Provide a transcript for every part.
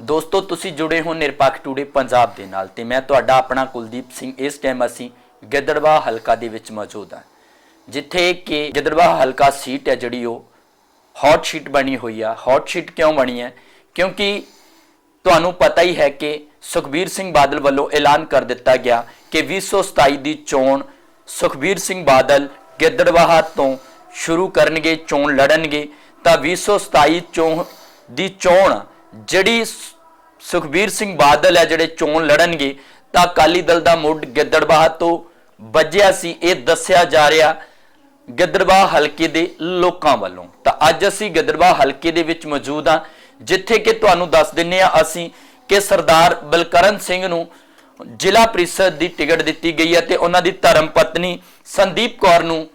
ਦੋਸਤੋ, ਤੁਸੀਂ ਜੁੜੇ ਹੋ ਨਿਰਪੱਖ ਟੂਡੇ ਪੰਜਾਬ ਦੇ ਨਾਲ ਤੇ ਮੈਂ ਤੁਹਾਡਾ ਆਪਣਾ ਕੁਲਦੀਪ ਸਿੰਘ। ਇਸ ਟਾਈਮ ਅਸੀਂ ਗਿੱਦੜਵਾ ਹਲਕਾ ਦੇ ਵਿੱਚ ਮੌਜੂਦ ਹਾਂ, ਜਿੱਥੇ ਕਿ ਗਿੱਦੜਵਾ ਹਲਕਾ ਸੀਟ ਹੈ ਜਿਹੜੀ ਉਹ ਹੌਟ ਸ਼ੀਟ ਬਣੀ ਹੋਈ ਆ। ਹੌਟ ਸ਼ੀਟ ਕਿਉਂ ਬਣੀ ਹੈ? ਕਿਉਂਕਿ ਤੁਹਾਨੂੰ ਪਤਾ ਹੀ ਹੈ ਕਿ ਸੁਖਬੀਰ ਸਿੰਘ ਬਾਦਲ ਵੱਲੋਂ ਐਲਾਨ ਕਰ ਦਿੱਤਾ ਗਿਆ ਕਿ 2027 ਦੀ ਚੋਣ ਸੁਖਬੀਰ ਸਿੰਘ ਬਾਦਲ ਗਿੱਦੜਵਾਹਾ ਤੋਂ ਸ਼ੁਰੂ ਕਰਨਗੇ, ਚੋਣ ਲੜਨਗੇ, ਤਾਂ 2027 ਚੋਣ ਦੀ ਚੋਣ ਜਿਹੜੀ ਸੁਖਬੀਰ ਸਿੰਘ ਬਾਦਲ ਹੈ, ਜਿਹੜੇ ਚੋਣ ਲੜਨਗੇ, ਤਾਂ ਅਕਾਲੀ ਦਲ ਦਾ ਮੁੱਢ ਗਿੱਦੜਵਾਹਾ ਤੋਂ ਵੱਜਿਆ ਸੀ, ਇਹ ਦੱਸਿਆ ਜਾ ਰਿਹਾ ਗਿੱਦੜਬਾਹ ਹਲਕੇ ਦੇ ਲੋਕਾਂ ਵੱਲੋਂ। ਤਾਂ ਅੱਜ ਅਸੀਂ ਗਿੱਦੜਬਾਹ ਹਲਕੇ ਦੇ ਵਿੱਚ ਮੌਜੂਦ ਹਾਂ, ਜਿੱਥੇ ਕਿ ਤੁਹਾਨੂੰ ਦੱਸ ਦਿੰਨੇ ਆ ਅਸੀਂ ਕਿ ਸਰਦਾਰ ਬਲਕਰਨ ਸਿੰਘ ਨੂੰ ਜ਼ਿਲ੍ਹਾ ਪ੍ਰੀਸ਼ਦ ਦੀ ਟਿਕਟ ਦਿੱਤੀ ਗਈ ਹੈ ਤੇ ਉਹਨਾਂ ਦੀ ਧਰਮ ਪਤਨੀ ਸੰਦੀਪ ਕੌਰ ਨੂੰ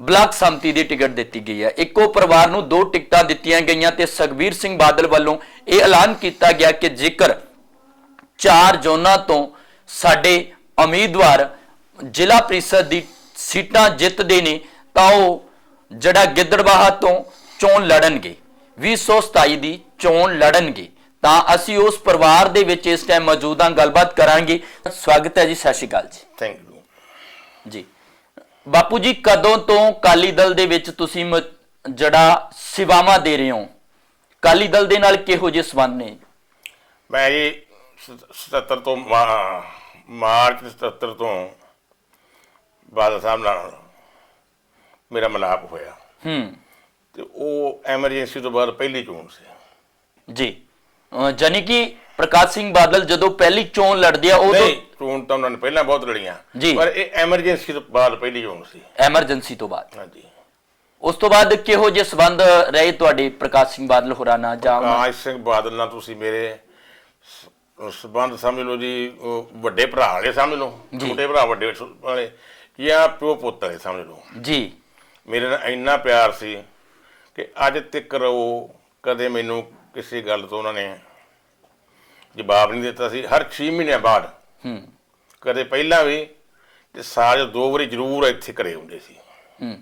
ਬਲਾਕ ਸੰਮਤੀ ਦੀ ਟਿਕਟ ਦਿੱਤੀ ਗਈ ਹੈ। ਇੱਕੋ ਪਰਿਵਾਰ ਨੂੰ ਦੋ ਟਿਕਟਾਂ ਦਿੱਤੀਆਂ ਗਈਆਂ ਤੇ ਸੁਖਬੀਰ ਸਿੰਘ ਬਾਦਲ ਵੱਲੋਂ ਇਹ ਐਲਾਨ ਕੀਤਾ ਗਿਆ ਕਿ ਜੇਕਰ ਚਾਰ ਜ਼ੋਨਾਂ ਤੋਂ ਸਾਡੇ ਉਮੀਦਵਾਰ ਜ਼ਿਲ੍ਹਾ ਪ੍ਰੀਸ਼ਦ ਦੀ ਸੀਟਾਂ ਜਿੱਤਦੇ ਨੇ ਤਾਂ ਉਹ ਜਿਹੜਾ ਗਿੱਦੜਬਾਹਾ ਤੋਂ ਚੋਣ ਲੜਨਗੇ 2027 ਦੀ ਚੋਣ ਲੜਨਗੇ। ਤਾਂ ਅਸੀਂ ਉਸ ਪਰਿਵਾਰ ਦੇ ਵਿੱਚ ਇਸ ਟਾਈਮ ਮੌਜੂਦ ਹਾਂ ਗੱਲਬਾਤ ਕਰਾਂਗੇ। ਸਵਾਗਤ ਹੈ ਜੀ ਸਤਿ ਸ਼੍ਰੀ ਅਕਾਲ ਜੀ। ਥੈਂਕ ਯੂ ਜੀ। ਬਾਪੂ ਜੀ ਕਦੋਂ ਤੋਂ ਕਾਲੀ ਦਲ ਦੇ ਵਿੱਚ ਤੁਸੀਂ ਜਿਹੜਾ ਸੇਵਾਵਾਂ ਦੇ ਰਹੇ ਹੋ? ਕਾਲੀ ਦਲ ਦੇ ਨਾਲ ਕਿਹੋ ਜਿਹੇ ਸੰਬੰਧ ਨੇ? ਮੈਂ ਜੀ ਸ- 77 ਤੋਂ ਮਾਰਚ 77 ਤੋਂ ਬਾਦਲ ਸਾਹਿਬ ਨਾਲ ਮੇਰਾ ਮਲਾਪ ਹੋਇਆ। ਹੂੰ। ਤੇ ਉਹ ਐਮਰਜੈਂਸੀ ਤੋਂ ਬਾਅਦ ਪਹਿਲੀ ਚੋਣ ਸੀ। ਜੀ। ਜਾਨੀ ਕਿ ਪ੍ਰਕਾਸ਼ ਸਿੰਘ ਬਾਦਲ ਜਦੋਂ ਪਹਿਲੀ ਚੋਣ ਲੜਦੇ ਆ ਉਦੋਂ ਨਹੀਂ ਚੋਣ ਤਾਂ ਉਹਨਾਂ ਨੇ ਪਹਿਲਾਂ ਬਹੁਤ ਲੜੀਆਂ। ਜੀ। ਪਰ ਇਹ ਐਮਰਜੈਂਸੀ ਤੋਂ ਬਾਅਦ ਪਹਿਲੀ ਚੋਣ ਸੀ। ਐਮਰਜੈਂਸੀ ਤੋਂ ਬਾਅਦ। ਹਾਂਜੀ। ਉਸ ਤੋਂ ਬਾਅਦ ਕਿਹੋ ਜਿਹੇ ਸਬੰਧ ਰਹੇ ਤੁਹਾਡੇ ਪ੍ਰਕਾਸ਼ ਸਿੰਘ ਬਾਦਲ ਹੋਰਾਂ ਨਾਲ ਜਾਂ ਕਾਜ ਸਿੰਘ ਬਾਦਲ ਨਾਲ ਤੁਸੀਂ ਮੇਰੇ ਸ- ਸੰਬੰਧ ਸਮਝ ਲਓ ਜੀ ਉਹ ਵੱਡੇ ਭਰਾ ਵਾਲੇ ਸਮਝ ਲਓ। ਜੀ। ਛੋਟੇ ਭਰਾ ਵੱਡੇ ਵਾਲੇ ਜਾਂ ਪਿਓ ਪੁੱਤ ਵਾਲੇ ਸਮਝ ਲਓ। ਜੀ। ਮੇਰੇ ਨਾਲ ਇੰਨਾ ਪਿਆਰ ਸੀ ਕਿ ਅੱਜ ਤੱਕ ਉਹ ਕਦੇ ਮੈਨੂੰ ਕਿਸੇ ਗੱਲ ਤੋਂ ਉਹਨਾਂ ਨੇ ਜਵਾਬ ਨਹੀਂ ਦਿੱਤਾ ਸੀ ਹਰ 6 ਮਹੀਨਿਆਂ ਬਾਅਦ। ਹੂੰ। ਕਦੇ ਪਹਿਲਾਂ ਵੀ ਤੇ ਸਾਲ ਦੋ ਵਾਰੀ ਜ਼ਰੂਰ ਇੱਥੇ ਘਰੇ ਹੁੰਦੇ ਸੀ। ਹੂੰ।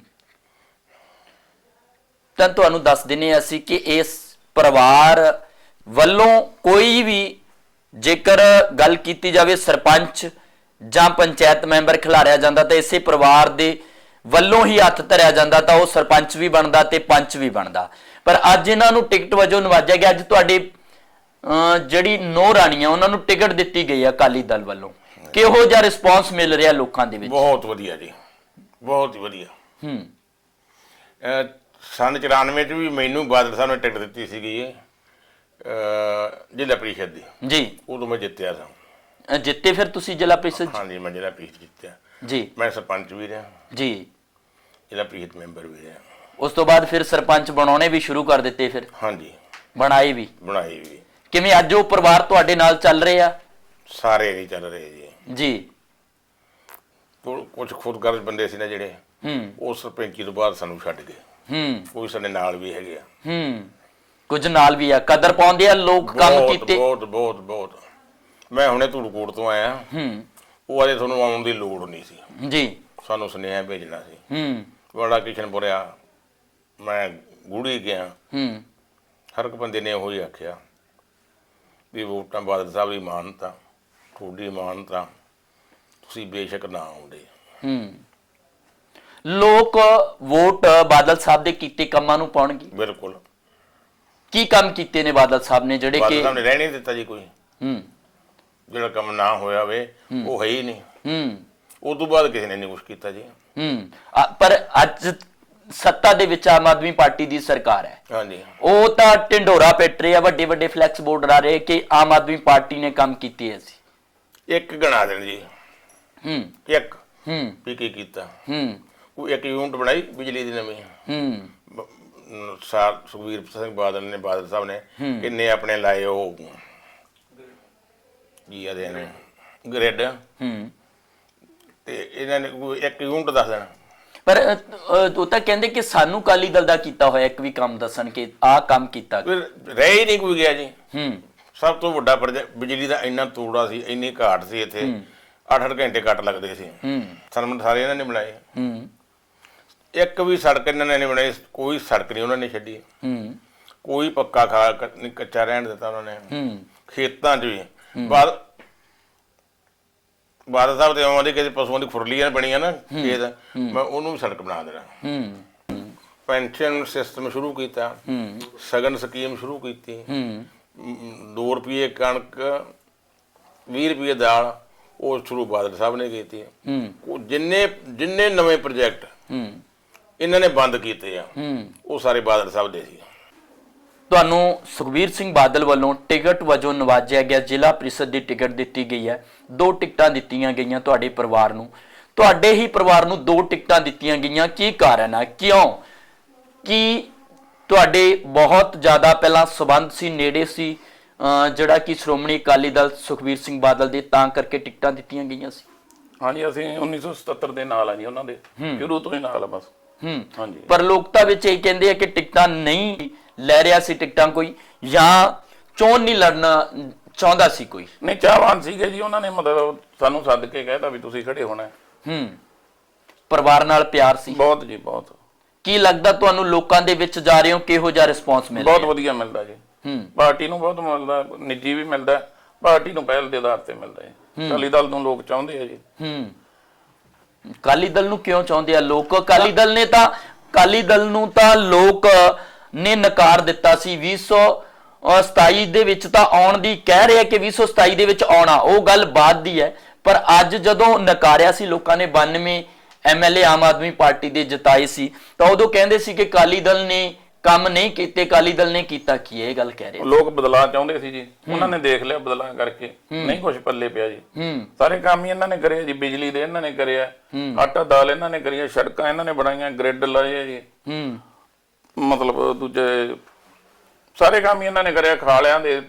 ਤਾਂ ਤੁਹਾਨੂੰ ਦੱਸ ਦਿੰਨੇ ਅਸੀਂ ਕਿ ਇਸ ਪਰਿਵਾਰ ਵੱਲੋਂ ਕੋਈ ਵੀ ਜੇਕਰ ਗੱਲ ਕੀਤੀ ਜਾਵੇ ਸਰਪੰਚ ਜਾਂ ਪੰਚਾਇਤ ਮੈਂਬਰ ਖਿਲਾਰਿਆ ਜਾਂਦਾ ਤਾਂ ਇਸੇ ਪਰਿਵਾਰ ਦੇ ਵੱਲੋਂ ਹੀ ਹੱਥ ਧਰਿਆ ਜਾਂਦਾ ਤਾਂ ਉਹ ਸਰਪੰਚ ਵੀ ਬਣਦਾ ਤੇ ਪੰਚ ਵੀ ਬਣਦਾ। ਪਰ ਅੱਜ ਇਹਨਾਂ ਨੂੰ ਟਿਕਟ ਵਜੋਂ ਨਵਾਜਿਆ ਗਿਆ। ਅੱਜ ਤੁਹਾਡੇ ਜਿਹੜੀ ਨੋ ਰਾਣੀਆਂ ਉਹਨਾਂ ਨੂੰ ਟਿਕਟ ਦਿੱਤੀ ਗਈ ਹੈ ਅਕਾਲੀ ਦਲ ਵੱਲੋਂ। ਕਿਹੋ ਜਿਹਾ ਰਿਸਪੌਂਸ ਮਿਲ ਰਿਹਾ ਲੋਕਾਂ ਦੇ ਵਿੱਚ? ਬਹੁਤ ਵਧੀਆ ਜੀ। ਬਹੁਤ ਹੀ ਵਧੀਆ। ਹੂੰ। ਸੰਨ 94 ਚ ਵੀ ਮੈਨੂੰ ਬਾਦਲ ਸਾਹਿਬ ਨੇ ਟਿਕਟ ਦਿੱਤੀ ਸੀਗੀ ਅਹ ਜ਼ਿਲ੍ਹਾ ਪ੍ਰੀਸ਼ਦ ਦੀ। ਜੀ। ਉਦੋਂ ਮੈਂ ਜਿੱਤਿਆ ਸਾਂ। ਜਿੱਤੇ ਫਿਰ ਤੁਸੀਂ ਜ਼ਿਲ੍ਹਾ ਪ੍ਰੀਸ਼ਦ? ਹਾਂਜੀ ਮੈਂ ਜ਼ਿਲ੍ਹਾ ਪ੍ਰੀਸ਼ਦ ਜਿੱਤਿਆ। ਜੀ। ਮੈਂ ਸਰਪੰਚ ਵੀ ਰਿਹਾ। ਜੀ। ਜ਼ਿਲ੍ਹਾ ਪ੍ਰੀਸ਼ਦ ਮੈਂਬਰ ਵੀ ਰਿਹਾ। ਉਸ ਤੋਂ ਬਾਅਦ ਫਿਰ ਸਰਪੰਚ ਬਣਾਉਣੇ ਵੀ ਸ਼ੁਰੂ ਕਰ ਦਿੱਤੇ ਫਿਰ? ਹਾਂਜੀ। ਬਣਾਏ ਵੀ? ਬਣਾਈ ਵੀ। ਕਿਵੇਂ ਅੱਜ ਉਹ ਪਰਿਵਾਰ ਤੁਹਾਡੇ ਨਾਲ ਚੱਲ ਰਹੇ ਆ? ਸਾਰੇ ਨਹੀਂ ਚੱਲ ਰਹੇ ਜੀ। ਜੀ। ਕੁਝ ਖੁਦਗਰਜ਼ ਬੰਦੇ ਸੀ ਨਾ ਜਿਹੜੇ ਹੂੰ। ਉਹ ਸਰਪੰਚੀ ਤੋਂ ਬਾਅਦ ਸਾਨੂੰ ਛੱਡ ਗਏ। ਹੂੰ। ਕੋਈ ਸਾਡੇ ਨਾਲ ਵੀ ਹੈਗੇ ਆ। ਹੂੰ। ਕੁਝ ਨਾਲ ਵੀ ਆ। ਕਦਰ ਪਾਉਂਦੇ ਆ ਲੋਕ ਕੰਮ ਬਹੁਤ ਕੀਤੇ। ਬਹੁਤ ਬਹੁਤ ਬਹੁਤ। ਮੈਂ ਹੁਣੇ ਧੂੜਕੋਟ ਤੋਂ ਆਇਆ। ਹੂੰ। ਉਹ ਅਜੇ ਤੁਹਾਨੂੰ ਆਉਣ ਦੀ ਲੋੜ ਨਹੀਂ ਸੀ। ਜੀ। ਸਾਨੂੰ ਸੁਨੇਹਾ ਭੇਜਣਾ ਸੀ। ਹੂੰ। ਬੜਾ ਕਿਸ਼ਨਪੁਰਿਆ ਮੈਂ ਗੁੜੀ ਗਿਆ। ਹੂੰ। ਹਰ ਇੱਕ ਬੰਦੇ ਨੇ ਉਹੋ ਹੀ ਆਖਿਆ। ਵੀ ਵੋਟਾਂ ਬਾਦਲ ਸਾਹਿਬ ਦੀ ਮਾਨਤਾ ਤੁਹਾਡੀ ਮਾਨਤਾ ਤੁਸੀਂ ਬੇਸ਼ੱਕ ਨਾ ਆਉਂਦੇ। ਹੂੰ। ਲੋਕ ਵੋਟ ਬਾਦਲ ਸਾਹਿਬ ਦੇ ਕੀਤੇ ਕੰਮਾਂ ਨੂੰ ਪਾਉਣਗੇ। ਬਿਲਕੁਲ। ਕੀ ਕੰਮ ਕੀਤੇ ਨੇ ਬਾਦਲ ਸਾਹਿਬ ਨੇ ਜਿਹੜੇ ਬਾਦਲ ਕਿ ਸਾਹਿਬ ਨੇ ਰਹਿ ਨਹੀਂ ਦਿੱਤਾ ਜੀ ਕੋਈ। ਹੂੰ। ਜਿਹੜਾ ਕੰਮ ਨਾ ਹੋਇਆ ਹੋਵੇ ਉਹ ਹੈ ਹੀ ਨਹੀਂ। ਹੂੰ। ਉਸ ਤੋਂ ਬਾਅਦ ਕਿਸੇ ਨੇ ਨਹੀਂ ਕੁਝ ਕੀਤਾ ਜੀ। ਹੂੰ। ਪਰ ਅੱਜ ਸੱਤਾ ਦੇ ਵਿੱਚ ਆਮ ਆਦਮੀ ਪਾਰਟੀ ਦੀ ਸਰਕਾਰ ਹੈ। ਹਾਂਜੀ। ਉਹ ਤਾਂ ਢਿੰਡੋਰਾ ਪਿੱਟ ਰਹੇ ਆ ਵੱਡੇ ਵੱਡੇ ਫਲੈਕਸ ਬੋਰਡ ਲਾ ਰਹੇ ਕਿ ਆਮ ਆਦਮੀ ਪਾਰਟੀ ਨੇ ਕੰਮ ਕੀਤੇ ਐ ਸੀ ਇੱਕ ਗਣਾ ਦੇਣ ਜੀ। ਹੂੰ। ਇੱਕ। ਹੂੰ। ਵੀ ਕੀ ਕੀਤਾ? ਹੂੰ। ਇੱਕ ਯੂਨਿਟ ਬਣਾਈ ਬਿਜਲੀ ਦੀ ਨਵੀਂ। ਹੂੰ। ਸਾਰ ਸੁਖਬੀਰ ਸਿੰਘ ਬਾਦਲ ਨੇ ਬਾਦਲ ਸਾਹਿਬ ਨੇ ਕਿੰਨੇ ਆਪਣੇ ਲਾਏ ਉਹ? ਕੀ ਆਦੇ ਨੇ ਗ੍ਰਿਡ। ਹੂੰ। ਤੇ ਇਹਨਾਂ ਨੇ ਇੱਕ ਯੂਨਿਟ ਦੱਸ ਦੇਣਾ। ਪਰ ਉਹ ਤਾਂ ਕਹਿੰਦੇ ਕਿ ਸਾਨੂੰ ਕਾਲੀ ਦਲ ਦਾ ਕੀਤਾ ਹੋਇਆ ਇੱਕ ਵੀ ਕੰਮ ਦੱਸਣ ਕਿ ਆਹ ਕੰਮ ਕੀਤਾ। ਰਹਿ ਹੀ ਨਹੀਂ ਕੋਈ ਗਿਆ ਜੀ। ਹੂੰ। ਸਭ ਤੋਂ ਵੱਡਾ ਬਿਜਲੀ ਦਾ ਇੰਨਾ ਤੋੜਾ ਸੀ ਇੰਨੀ ਘਾਟ ਸੀ ਇੱਥੇ। 8-8 ਘੰਟੇ ਕੱਟ ਲੱਗਦੇ ਸੀ। ਹੂੰ। ਸਨਮਨ ਸਾਰੇ ਇਹਨਾਂ ਨੇ ਬਣਾਏ। ਹੂੰ। ਇੱਕ ਵੀ ਸੜਕ ਇਹਨਾਂ ਨੇ ਨਹੀਂ ਬਣਾਈ ਕੋਈ ਸੜਕ ਨਹੀਂ ਉਹਨਾਂ ਨੇ ਛੱਡੀ। ਹੂੰ। ਕੋਈ ਪੱਕਾ ਖਾ ਕੱਚਾ ਰਹਿਣ ਦਿੱਤਾ ਉਹਨਾਂ ਨੇ। ਹੂੰ। ਖੇਤਾਂ 'ਚ ਵੀ। ਬਾਦ ਬਾਦਲ ਸਾਹਿਬ ਦੇ ਆਉਣ ਦੀ ਕਿਸੇ ਪਸ਼ੂਆਂ ਦੀ ਖੁਰਲੀਆਂ ਬਣੀਆਂ ਨਾ ਖੇਤ ਮੈਂ ਉਹਨੂੰ ਵੀ ਸੜਕ ਬਣਾ ਦੇਣਾ। ਹੂੰ ਪੈਨਸ਼ਨ ਸਿਸਟਮ ਸ਼ੁਰੂ ਕੀਤਾ। ਹੂੰ। ਸਗਨ ਸਕੀਮ ਸ਼ੁਰੂ ਕੀਤੀ। ਹੂੰ। 2 ਰੁਪਏ ਕਣਕ 20 ਰੁਪਏ ਦਾਲ ਉਹ ਸ਼ੁਰੂ ਬਾਦਲ ਸਾਹਿਬ ਨੇ ਕੀਤੀ। ਹੂੰ। ਉਹ ਜਿੰਨੇ ਜਿੰਨੇ ਨਵੇਂ ਪ੍ਰੋਜੈਕਟ ਹੂੰ। ਇਹਨਾਂ ਨੇ ਬੰਦ ਕੀਤੇ ਆ ਹੂੰ। ਉਹ ਸਾਰੇ ਬਾਦਲ ਸਾਹਿਬ ਦੇ ਸੀ। ਤੁਹਾਨੂੰ ਸੁਖਬੀਰ ਸਿੰਘ ਬਾਦਲ ਵੱਲੋਂ ਟਿਕਟ ਵਜੋਂ ਨਵਾਜਿਆ ਗਿਆ ਜ਼ਿਲ੍ਹਾ ਪ੍ਰੀਸ਼ਦ ਦੀ ਟਿਕਟ ਦਿੱਤੀ ਗਈ ਹੈ। ਦੋ ਟਿਕਟਾਂ ਦਿੱਤੀਆਂ ਗਈਆਂ ਤੁਹਾਡੇ ਪਰਿਵਾਰ ਨੂੰ। ਤੁਹਾਡੇ ਹੀ ਪਰਿਵਾਰ ਨੂੰ ਦੋ ਟਿਕਟਾਂ ਦਿੱਤੀਆਂ ਗਈਆਂ। ਕੀ ਕਾਰਨ ਹੈ? ਕਿਉਂ? ਕਿ ਤੁਹਾਡੇ ਬਹੁਤ ਜ਼ਿਆਦਾ ਪਹਿਲਾਂ ਸਬੰਧ ਸੀ ਨੇੜੇ ਸੀ? ਜਿਹੜਾ ਕਿ ਸ਼੍ਰੋਮਣੀ ਅਕਾਲੀ ਦਲ ਸੁਖਬੀਰ ਸਿੰਘ ਬਾਦਲ ਦੇ ਤਾਂ ਕਰਕੇ ਟਿਕਟਾਂ ਦਿੱਤੀਆਂ ਗਈਆਂ ਸੀ। ਹਾਂਜੀ ਅਸੀਂ 1977 ਦੇ ਨਾਲ ਆ ਜੀ ਉਹਨਾਂ ਦੇ। ਸ਼ੁਰੂ ਤੋਂ ਹੀ ਨਾਲ ਆ ਬਸ। ਹੂੰ। ਹਾਂਜੀ। ਪਰ ਲੋਕਤਾ ਵਿੱਚ ਇਹ ਕਹਿੰਦੇ ਆ ਕਿ ਟਿਕਟਾਂ ਨਹੀਂ ਲੈ ਰਿਹਾ ਸੀ ਟਿਕਟਾਂ ਕੋਈ ਜਾਂ ਚੋਣ ਨਹੀਂ ਲੜਨਾ ਚਾਹੁੰਦਾ ਸੀ ਕੋਈ। ਨਹੀਂ ਚਾਹਵਾਨ ਸੀਗੇ ਜੀ ਉਹਨਾਂ ਨੇ ਮਤਲਬ ਸਾਨੂੰ ਸੱਦ ਕੇ ਕਹਿਤਾ ਵੀ ਤੁਸੀਂ ਖੜੇ ਹੋਣਾ। ਹੈ। ਹੂੰ ਪਰਿਵਾਰ ਨਾਲ ਪਿਆਰ ਸੀ। ਬਹੁਤ ਜੀ ਬਹੁਤ। ਕੀ ਲੱਗਦਾ ਤੁਹਾਨੂੰ ਲੋਕਾਂ ਦੇ ਵਿੱਚ ਜਾ ਰਹੇ ਹੋ ਕਿਹੋ ਜਿਹਾ ਰਿਸਪੌਂਸ ਮਿਲ ਬਹੁਤ ਰਿਹਾ? ਵਧੀਆ ਮਿਲਦਾ ਜੀ। ਹੂੰ। ਪਾਰਟੀ ਨੂੰ ਬਹੁਤ ਮਿਲਦਾ ਨਿੱਜੀ ਵੀ ਮਿਲਦਾ ਪਾਰਟੀ ਨੂੰ ਪਹਿਲ ਦੇ ਆਧਾਰ ਤੇ ਮਿਲਦਾ ਹੈ। ਅਕਾਲੀ ਦਲ ਨੂੰ ਲੋਕ ਚਾਹੁੰਦੇ ਆ ਜੀ। ਹੂੰ। ਅਕਾਲੀ ਦਲ ਨੂੰ ਕਿਉਂ ਚਾਹੁੰਦੇ ਆ ਲੋਕ? ਅਕਾਲੀ ਦਲ ਨੇ ਤਾਂ, ਅਕਾਲੀ ਦਲ ਨੂੰ ਤਾਂ ਲੋਕ ਨੇ ਨਕਾਰ ਦਿੱਤਾ ਸੀ। 2027 ਦੇ ਵਿੱਚ ਤਾਂ ਆਉਣ ਦੀ ਕਹਿ ਰਿਹਾ ਕਿ 2027 ਦੇ ਵਿੱਚ ਆਉਣਾ, ਉਹ ਗੱਲ ਬਾਅਦ ਦੀ ਹੈ। ਪਰ ਅੱਜ ਜਦੋਂ ਨਕਾਰਿਆ ਸੀ, ਲੋਕਾਂ ਨੇ 92 ਐਮਐਲਏ ਆਮ ਆਦਮੀ ਪਾਰਟੀ ਦੇ ਜਿਤਾਏ ਸੀ, ਤਾਂ ਉਦੋਂ ਕਹਿੰਦੇ ਸੀ ਕਿ ਅਕਾਲੀ ਦਲ ਨੇ ਕੰਮ ਨਹੀਂ ਕੀਤੇ ਅਕਾਲੀ ਦਲ ਨੇ ਕੀਤਾ ਕੀ ਇਹ ਗੱਲ ਕਹਿ ਰਹੇ ਲੋਕ ਬਦਲਾਅ ਚਾਹੁੰਦੇ ਸੀ ਜੀ। ਉਹਨਾਂ ਨੇ ਦੇਖ ਲਿਆ ਬਦਲਾਅ ਕਰਕੇ। ਨਹੀਂ ਕੁਝ ਪੱਲੇ ਪਿਆ ਜੀ। ਸਾਰੇ ਕੰਮ ਹੀ ਇਹਨਾਂ ਨੇ ਕਰਿਆ ਜੀ ਬਿਜਲੀ ਦੇ ਇਹਨਾਂ ਨੇ ਕਰਿਆ ਆਟਾ ਦਾਲ ਇਹਨਾਂ ਨੇ ਕਰੀਆ ਸੜਕਾਂ ਇਹਨਾਂ ਨੇ ਬਣਾਈਆਂ ਗ੍ਰਿਡ ਲਾਏ ਜੀ। ਮਤਲਬ ਦੂਜੇ ਸਾਰੇ ਕੰਮ ਹੀ ਇਹਨਾਂ ਨੇ ਕਰਿਆ ਖਾਲਿਆਂ ਦੇ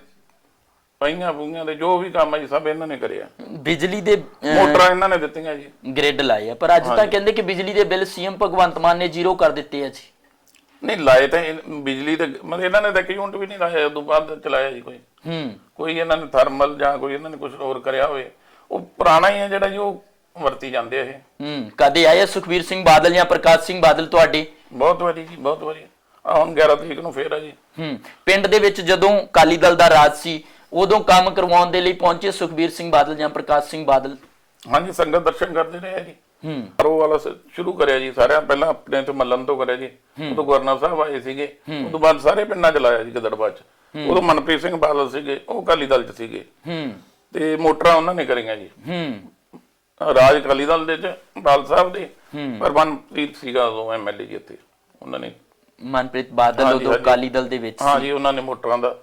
ਪਈਆਂ ਪੂਈਆਂ ਦੇ ਜੋ ਵੀ ਕੰਮ ਹੈ ਜੀ ਸਭ ਇਹਨਾਂ ਨੇ ਕਰਿਆ ਬਿਜਲੀ ਦੇ ਮੋਟਰਾਂ ਇਹਨਾਂ ਨੇ ਦਿੱਤੀਆਂ ਜੀ। ਗ੍ਰਿਡ ਲਾਏ ਆ। ਪਰ ਅੱਜ ਤਾਂ ਕਹਿੰਦੇ ਕਿ ਬਿਜਲੀ ਦੇ ਬਿੱਲ ਸੀਐਮ ਭਗਵੰਤ ਮਾਨ ਨੇ ਜ਼ੀਰੋ ਕਰ ਦਿੱਤੇ ਆ ਜੀ। ਨਹੀਂ ਲਾਏ ਤਾਂ ਇਹ- ਬਿਜਲੀ ਤੇ ਮਤਲਬ ਇਹਨਾਂ ਨੇ ਤਾਂ ਇੱਕ ਯੂਨਿਟ ਵੀ ਨਹੀਂ ਲਾਇਆ ਉਦੋਂ ਬਾਅਦ ਚਲਾਇਆ ਜੀ ਕੋਈ। ਹੂੰ। ਕੋਈ ਇਹਨਾਂ ਨੇ ਥਰਮਲ ਜਾਂ ਕੋਈ ਇਹਨਾਂ ਨੇ ਕੁਝ ਹੋਰ ਕਰਿਆ ਹੋਵੇ ਉਹ ਪੁਰਾਣਾ ਹੀ ਹੈ ਜਿਹੜਾ ਜੀ ਉਹ ਵਰਤੀ ਜਾਂਦੇ ਆ ਇਹ। ਹੂੰ ਕਦੇ ਆਏ ਆ ਸੁਖਬੀਰ ਸਿੰਘ ਬਾਦਲ ਜਾਂ ਪ੍ਰਕਾਸ਼ ਸਿੰਘ ਬਾਦਲ ਤੁਹਾਡੇ? ਬਹੁਤ ਵਾਰੀ ਜੀ ਬਹੁਤ ਵਾਰੀ। ਆ ਹੁਣ 11 ਤਰੀਕ ਨੂੰ ਫੇਰ ਆ ਜੀ। ਹੂੰ ਪਿੰਡ ਦੇ ਵਿੱਚ ਜਦੋਂ ਕਾਲੀ ਦਲ ਦਾ ਰਾਜ ਸੀ ਉਦੋਂ ਕੰਮ ਕਰਵਾਉਣ ਦੇ ਲਈ ਪਹੁੰਚੇ ਸੁਖਬੀਰ ਸਿੰਘ ਬਾਦਲ ਜਾਂ ਪ੍ਰਕਾਸ਼ ਸਿੰਘ ਬਾਦਲ? ਹਾਂਜੀ ਸੰਗਤ ਦਰਸ਼ਨ ਕਰਦੇ ਰਹੇ ਆ ਜੀ। ਹੂੰ। ਉਹ ਵਾਲਾ ਸ਼ੁਰੂ ਕਰਿਆ ਜੀ ਸਾਰਿਆਂ ਪਹਿਲਾਂ ਆਪਣੇ ਤੋਂ ਮੱਲਣ ਤੋਂ ਕਰਿਆ ਜੀ। ਉਦੋਂ ਗਵਰਨਰ ਸਾਹਿਬ ਆਏ ਸੀਗੇ। ਉਦੋਂ ਬਾਅਦ ਸਾਰੇ ਪਿੰਡਾਂ ਚ ਲਾਇਆ ਜੀ ਗਦੜਬਾ ਚ। ਉਦੋਂ ਮਨਪ੍ਰੀਤ ਸਿੰਘ ਬਾਦਲ ਸੀਗੇ ਉਹ ਅਕਾਲੀ ਦਲ ਚ ਸੀਗੇ। ਹੂੰ। ਤੇ ਮੋਟਰਾਂ ਉਹਨਾਂ ਨੇ ਕਰੀਆਂ ਜੀ। ਹੂੰ। ਰਾਜ ਅਕਾਲੀ ਦਲ ਦੇ ਚ ਬਾਲ ਸਾਹਿਬ ਦੇ। ਪਰ ਮਨਪ੍ਰੀਤ ਸੀਗਾ ਉਦੋਂ ਐਮਐਲਏ ਜੀ ਇੱਥੇ। ਉਹਨਾਂ ਨੇ ਮਨਪ੍ਰੀਤ ਬਾਦਲ ਉਦੋਂ। ਅਕਾਲੀ ਦਲ ਦੇ ਵਿੱਚ ਹਾਂ ਜੀ ਉਹਨਾਂ ਨੇ ਮੋਟਰਾਂ ਦਾ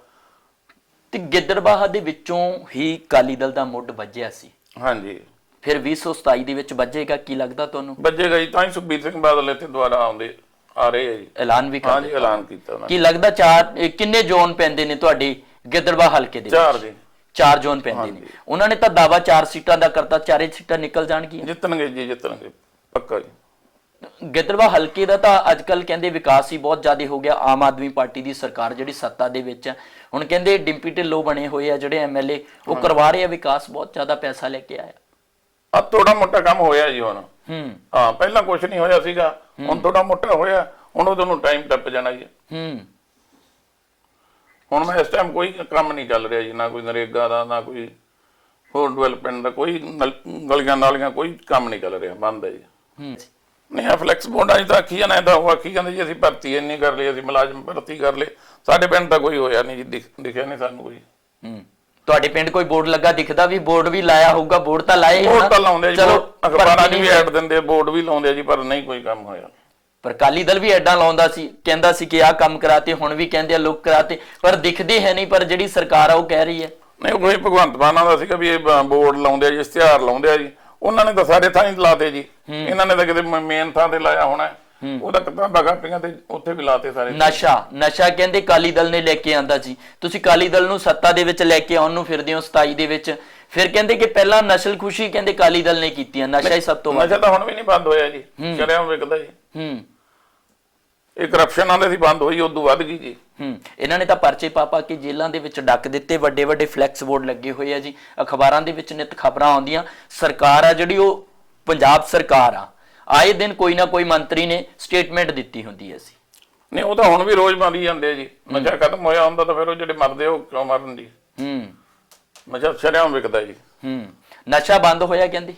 ਤੇ ਗਿੱਦੜਬਾਹਾ ਦੇ ਵਿੱਚੋਂ ਹੀ ਅਕਾਲੀ ਦਲ ਦਾ ਮੁੱਢ ਵੱਜਿਆ ਸੀ। ਹਾਂਜੀ। ਫਿਰ 2027 ਦੇ ਵਿੱਚ ਵੱਜੇਗਾ ਕੀ ਲੱਗਦਾ ਤੁਹਾਨੂੰ? ਵੱਜੇਗਾ ਜੀ ਤਾਂ ਹੀ ਸੁਖਬੀਰ ਸਿੰਘ ਬਾਦਲ ਇੱਥੇ ਦੁਬਾਰਾ ਆਉਂਦੇ ਆ ਰਹੇ ਆ ਜੀ। ਐਲਾਨ ਵੀ ਕਰ ਹਾਂ ਜੀ ਐਲਾਨ ਕੀਤਾ ਉਹਨਾਂ ਕੀ ਲੱਗਦਾ ਚਾਰ ਕਿੰਨੇ ਜ਼ੋਨ ਪੈਂਦੇ ਨੇ ਤੁਹਾਡੇ ਗਿੱਦੜਬਾਹਾ ਹਲਕੇ ਦੇ? ਚਾਰ ਜੀ। ਚਾਰ ਜ਼ੋਨ ਪੈਂਦੇ ਨੇ। ਉਹਨਾਂ ਨੇ ਤਾਂ ਦਾਵਾ ਚਾਰ ਸੀਟਾਂ ਦਾ ਕਰਤਾ ਚਾਰੇ ਸੀਟਾਂ ਨਿਕਲ ਜਾਣਗੀਆਂ? ਜਿੱਤਣਗੇ ਜੀ ਜਿੱਤਣਗੇ। ਪੱਕਾ ਜੀ। ਗਿੱਦੜਵਾ ਹਲਕੇ ਦਾ ਤਾਂ ਅੱਜਕੱਲ ਕਹਿੰਦੇ ਵਿਕਾਸ ਹੀ ਬਹੁਤ ਜ਼ਿਆਦਾ ਹੋ ਗਿਆ। ਆਮ ਆਦਮੀ ਪਾਰਟੀ ਦੀ ਸਰਕਾਰ ਜਿਹੜੀ ਸੱਤਾ ਦੇ ਵਿੱਚ ਹੈ ਹੁਣ ਕਹਿੰਦੇ ਡਿੰਪੀ ਢਿੱਲੋਂ ਬਣੇ ਹੋਏ ਆ ਜਿਹੜੇ ਐਮਐਲਏ ਉਹ ਕਰਵਾ ਰਹੇ ਆ ਵਿਕਾਸ ਬਹੁਤ ਜ਼ਿਆਦਾ ਪੈਸਾ ਲੈ ਕੇ ਆਇਆ। ਆ ਥੋੜਾ ਮੋਟਾ ਕੰਮ ਹੋਇਆ ਜੀ ਹੁਣ। ਹੂੰ। ਹਾਂ ਪਹਿਲਾਂ ਕੁਝ ਨਹੀਂ ਹੋਇਆ ਸੀਗਾ। ਹੁਣ ਥੋੜਾ ਮੋਟਾ ਹੋਇਆ ਹੁਣ ਉਹਦੋਂ ਨੂੰ ਟਾਈਮ ਟੱਪ ਜਾਣਾ ਜੀ। ਹੂੰ। ਹੁਣ ਮੈਂ ਇਸ ਟਾਈਮ ਕੋਈ ਕੰਮ ਨਹੀਂ ਚੱਲ ਰਿਹਾ ਜੀ ਨਾ ਕੋਈ ਨਰੇਗਾ ਦਾ ਨਾ ਕੋਈ ਹੋਰ ਡਿਵੈਲਪਮੈਂਟ ਦਾ ਕੋਈ ਗਲੀਆਂ ਨਾਲੀਆਂ ਕੋਈ ਕੰਮ ਨਹੀਂ ਚੱਲ ਰਿਹਾ ਬੰਦ ਹੈ ਜੀ। ਹੂੰ। ਨਹੀਂ ਆ ਫਲੈਕਸ ਬੋਰਡਾਂ 'ਚ ਤਾਂ ਆਖੀ ਜਾਣਾ ਇਹਦਾ ਉਹ ਆਖੀ ਜਾਂਦੇ ਜੀ ਅਸੀਂ ਭਰਤੀ ਇੰਨੀ ਕਰ ਲਈ ਅਸੀਂ ਮੁਲਾਜ਼ਮ ਭਰਤੀ ਕਰ ਲਏ। ਸਾਡੇ ਪਿੰਡ ਤਾਂ ਕੋਈ ਹੋਇਆ ਨਹੀਂ ਜੀ ਦਿਖ- ਦਿਖਿਆ ਨਹੀਂ ਸਾਨੂੰ ਕੋਈ। ਹੂੰ। ਤੁਹਾਡੇ ਪਿੰਡ ਕੋਈ ਬੋਰਡ ਲੱਗਾ ਦਿਖਦਾ ਵੀ ਬੋਰਡ ਵੀ ਲਾਇਆ ਹੋਊਗਾ ਬੋਰਡ ਤਾਂ ਲਾਏ ਹੀ ਬੋਰਡ ਹੋਣਾ। ਤਾਂ ਲਾਉਂਦੇ ਆ ਜੀ ਚਲੋ ਅਖਬਾਰਾਂ 'ਚ ਵੀ ਐਡ ਦਿੰਦੇ ਬੋਰਡ ਵੀ ਲਾਉਂਦੇ ਆ ਜੀ ਪਰ ਨਹੀਂ ਕੋਈ ਕੰਮ ਹੋਇਆ। ਪਰ ਕਾਲੀ ਦਲ ਵੀ ਐਡਾਂ ਲਾਉਂਦਾ ਸੀ ਕਹਿੰਦਾ ਸੀ ਕਿ ਆਹ ਕੰਮ ਕਰਾਤੇ ਹੁਣ ਵੀ ਕਹਿੰਦੇ ਆ ਲੋਕ ਕਰਾਤੇ ਪਰ ਦਿਖਦੇ ਹੈ ਨਹੀਂ ਪਰ ਜਿਹੜੀ ਸਰਕਾਰ ਆ ਉਹ ਕਹਿ ਰਹੀ ਹੈ। ਨਹੀਂ ਕੋਈ ਭਗਵੰਤ ਮਾਨਾਂ ਦਾ ਸੀਗਾ ਵੀ ਇਹ ਬੋਰਡ ਲਾਉਂਦੇ ਆ ਜੀ ਇਸ਼ਤਿਹਾਰ ਲਾਉਂਦੇ ਆ ਜੀ। ਉਹਨਾਂ ਨੇ ਤਾਂ ਸਾਰੇ ਥਾਂ ਹੀ ਲਾਤੇ ਜੀ। ਇਹਨਾਂ ਨੇ ਤਾਂ ਕਿਤੇ ਮੇਨ ਥਾਂ ਤੇ ਲਾਇਆ ਹੋਣਾ ਹੈ। ਉਹ ਤਾਂ ਕਿਤਾਬਾਂ ਕਾਪੀਆਂ ਤੇ ਉੱਥੇ ਵੀ ਲਾਤੇ ਸਾਰੇ। ਨਸ਼ਾ ਨਸ਼ਾ ਕਹਿੰਦੇ ਕਾਲੀ ਦਲ ਨੇ ਲੈ ਕੇ ਆਂਦਾ ਸੀ ਤੁਸੀਂ ਕਾਲੀ ਦਲ ਨੂੰ ਸੱਤਾ ਦੇ ਵਿੱਚ ਲੈ ਕੇ ਆਉਣ ਨੂੰ ਫਿਰਦੇ ਹੋ 27 ਦੇ ਵਿੱਚ। ਫਿਰ ਕਹਿੰਦੇ ਕਿ ਪਹਿਲਾਂ ਨਸਲ ਖੁਸ਼ੀ ਕਹਿੰਦੇ ਕਾਲੀ ਦਲ ਨੇ ਕੀਤੀ ਆ ਨਸ਼ਾ ਹੀ ਸਭ ਤੋਂ ਵੱਧ। ਨਸ਼ਾ ਤਾਂ ਹੁਣ ਵੀ ਨਹੀਂ ਬੰਦ ਹੋਇਆ ਜੀ। ਚਲਿਆ ਵਿਕਦਾ ਜੀ। ਹੂੰ। ਇਹ ਕਰਪਸ਼ਨ ਆਂਦੇ ਸੀ ਬੰਦ ਹੋਈ ਉਦੋਂ ਵੱਧ ਗਈ ਜੀ। ਹੂੰ। ਇਹਨਾਂ ਨੇ ਤਾਂ ਪਰਚੇ ਪਾ ਪਾ ਕੇ ਜੇਲ੍ਹਾਂ ਦੇ ਵਿੱਚ ਡੱਕ ਦਿੱਤੇ ਵੱਡੇ ਵੱਡੇ ਫਲੈਕਸ ਬੋਰਡ ਲੱਗੇ ਹੋਏ ਆ ਜੀ। ਅਖਬਾਰਾਂ ਦੇ ਵਿੱਚ ਨਿਤ ਖਬਰਾਂ ਆਉਂਦੀਆਂ। ਸਰਕਾਰ ਆ ਜਿਹੜੀ ਉਹ ਪੰਜਾਬ ਸਰਕਾਰ ਆ। ਆਏ ਦਿਨ ਕੋਈ ਨਾ ਕੋਈ ਮੰਤਰੀ ਨੇ ਸਟੇਟਮੈਂਟ ਦਿੱਤੀ ਹੁੰਦੀ ਹੈ ਸੀ। ਨਹੀਂ ਉਹ ਤਾਂ ਹੁਣ ਵੀ ਰੋਜ਼ ਮਾਰੀ ਜਾਂਦੇ ਜੀ। ਨਸ਼ਾ ਖਤਮ ਹੋਇਆ ਹੁੰਦਾ ਤਾਂ ਫਿਰ ਉਹ ਜਿਹੜੇ ਮਰਦੇ ਉਹ ਕਿਉਂ ਮਰਨ ਜੀ ਹੂੰ। ਨਸ਼ਾ ਸ਼ਰਿਆਮ ਵਿਕਦਾ ਜੀ। ਹੂੰ। ਨਸ਼ਾ ਬੰਦ ਹੋਇਆ ਕਹਿੰਦੇ?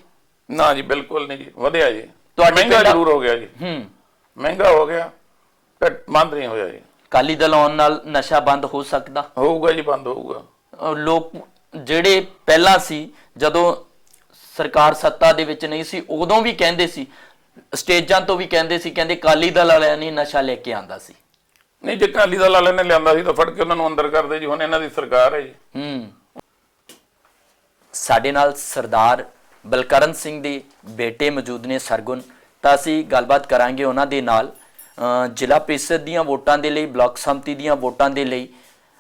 ਨਾ ਜੀ ਬਿਲਕੁਲ ਨਹੀਂ ਜੀ ਵਧਿਆ ਜੀ। ਤੁਹਾਡੇ ਮਹਿੰਗਾ ਜ਼ਰੂਰ ਹੋ ਗਿਆ ਜੀ। ਹੂੰ। ਮਹਿੰਗਾ ਹੋ ਗਿਆ ਘੱਟ ਬੰਦ ਨਹੀਂ ਹੋਇਆ ਜੀ। ਕਾਲੀ ਦਲ ਆਉਣ ਨਾਲ ਨਸ਼ਾ ਬੰਦ ਹੋ ਸਕਦਾ? ਹੋਊਗਾ ਜੀ ਬੰਦ ਹੋਊਗਾ। ਲੋਕ ਜਿਹੜੇ ਪਹਿਲਾਂ ਸੀ ਜਦੋਂ ਸਰਕਾਰ ਸੱਤਾ ਦੇ ਵਿੱਚ ਨਹੀਂ ਸੀ ਉਦੋਂ ਵੀ ਕਹਿੰਦੇ ਸੀ ਸਟੇਜਾਂ ਤੋਂ ਵੀ ਕਹਿੰਦੇ ਸੀ ਕਹਿੰਦੇ ਕਾਲੀ ਦਲ ਵਾਲਿਆਂ ਨੇ ਨਸ਼ਾ ਲੈ ਕੇ ਆਂਦਾ ਸੀ। ਨਹੀਂ ਜੇ ਅਕਾਲੀ ਦਲ ਵਾਲੇ ਨੇ ਲਿਆਂਦਾ ਸੀ ਤਾਂ ਫੜ ਕੇ ਉਹਨਾਂ ਨੂੰ ਅੰਦਰ ਕਰਦੇ ਜੀ ਹੁਣ ਇਹਨਾਂ ਦੀ ਸਰਕਾਰ ਹੈ ਜੀ। ਹੂੰ। ਸਾਡੇ ਨਾਲ ਸਰਦਾਰ ਬਲਕਰਨ ਸਿੰਘ ਦੇ ਬੇਟੇ ਮੌਜੂਦ ਨੇ ਸਰਗੁਣ। ਤਾਂ ਅਸੀਂ ਗੱਲਬਾਤ ਕਰਾਂਗੇ ਉਹਨਾਂ ਦੇ ਨਾਲ। ਜ਼ਿਲ੍ਹਾ ਪ੍ਰੀਸ਼ਦ ਦੀਆਂ ਵੋਟਾਂ ਦੇ ਲਈ ਬਲਾਕ ਸੰਮਤੀ ਦੀਆਂ ਵੋਟਾਂ ਦੇ ਲਈ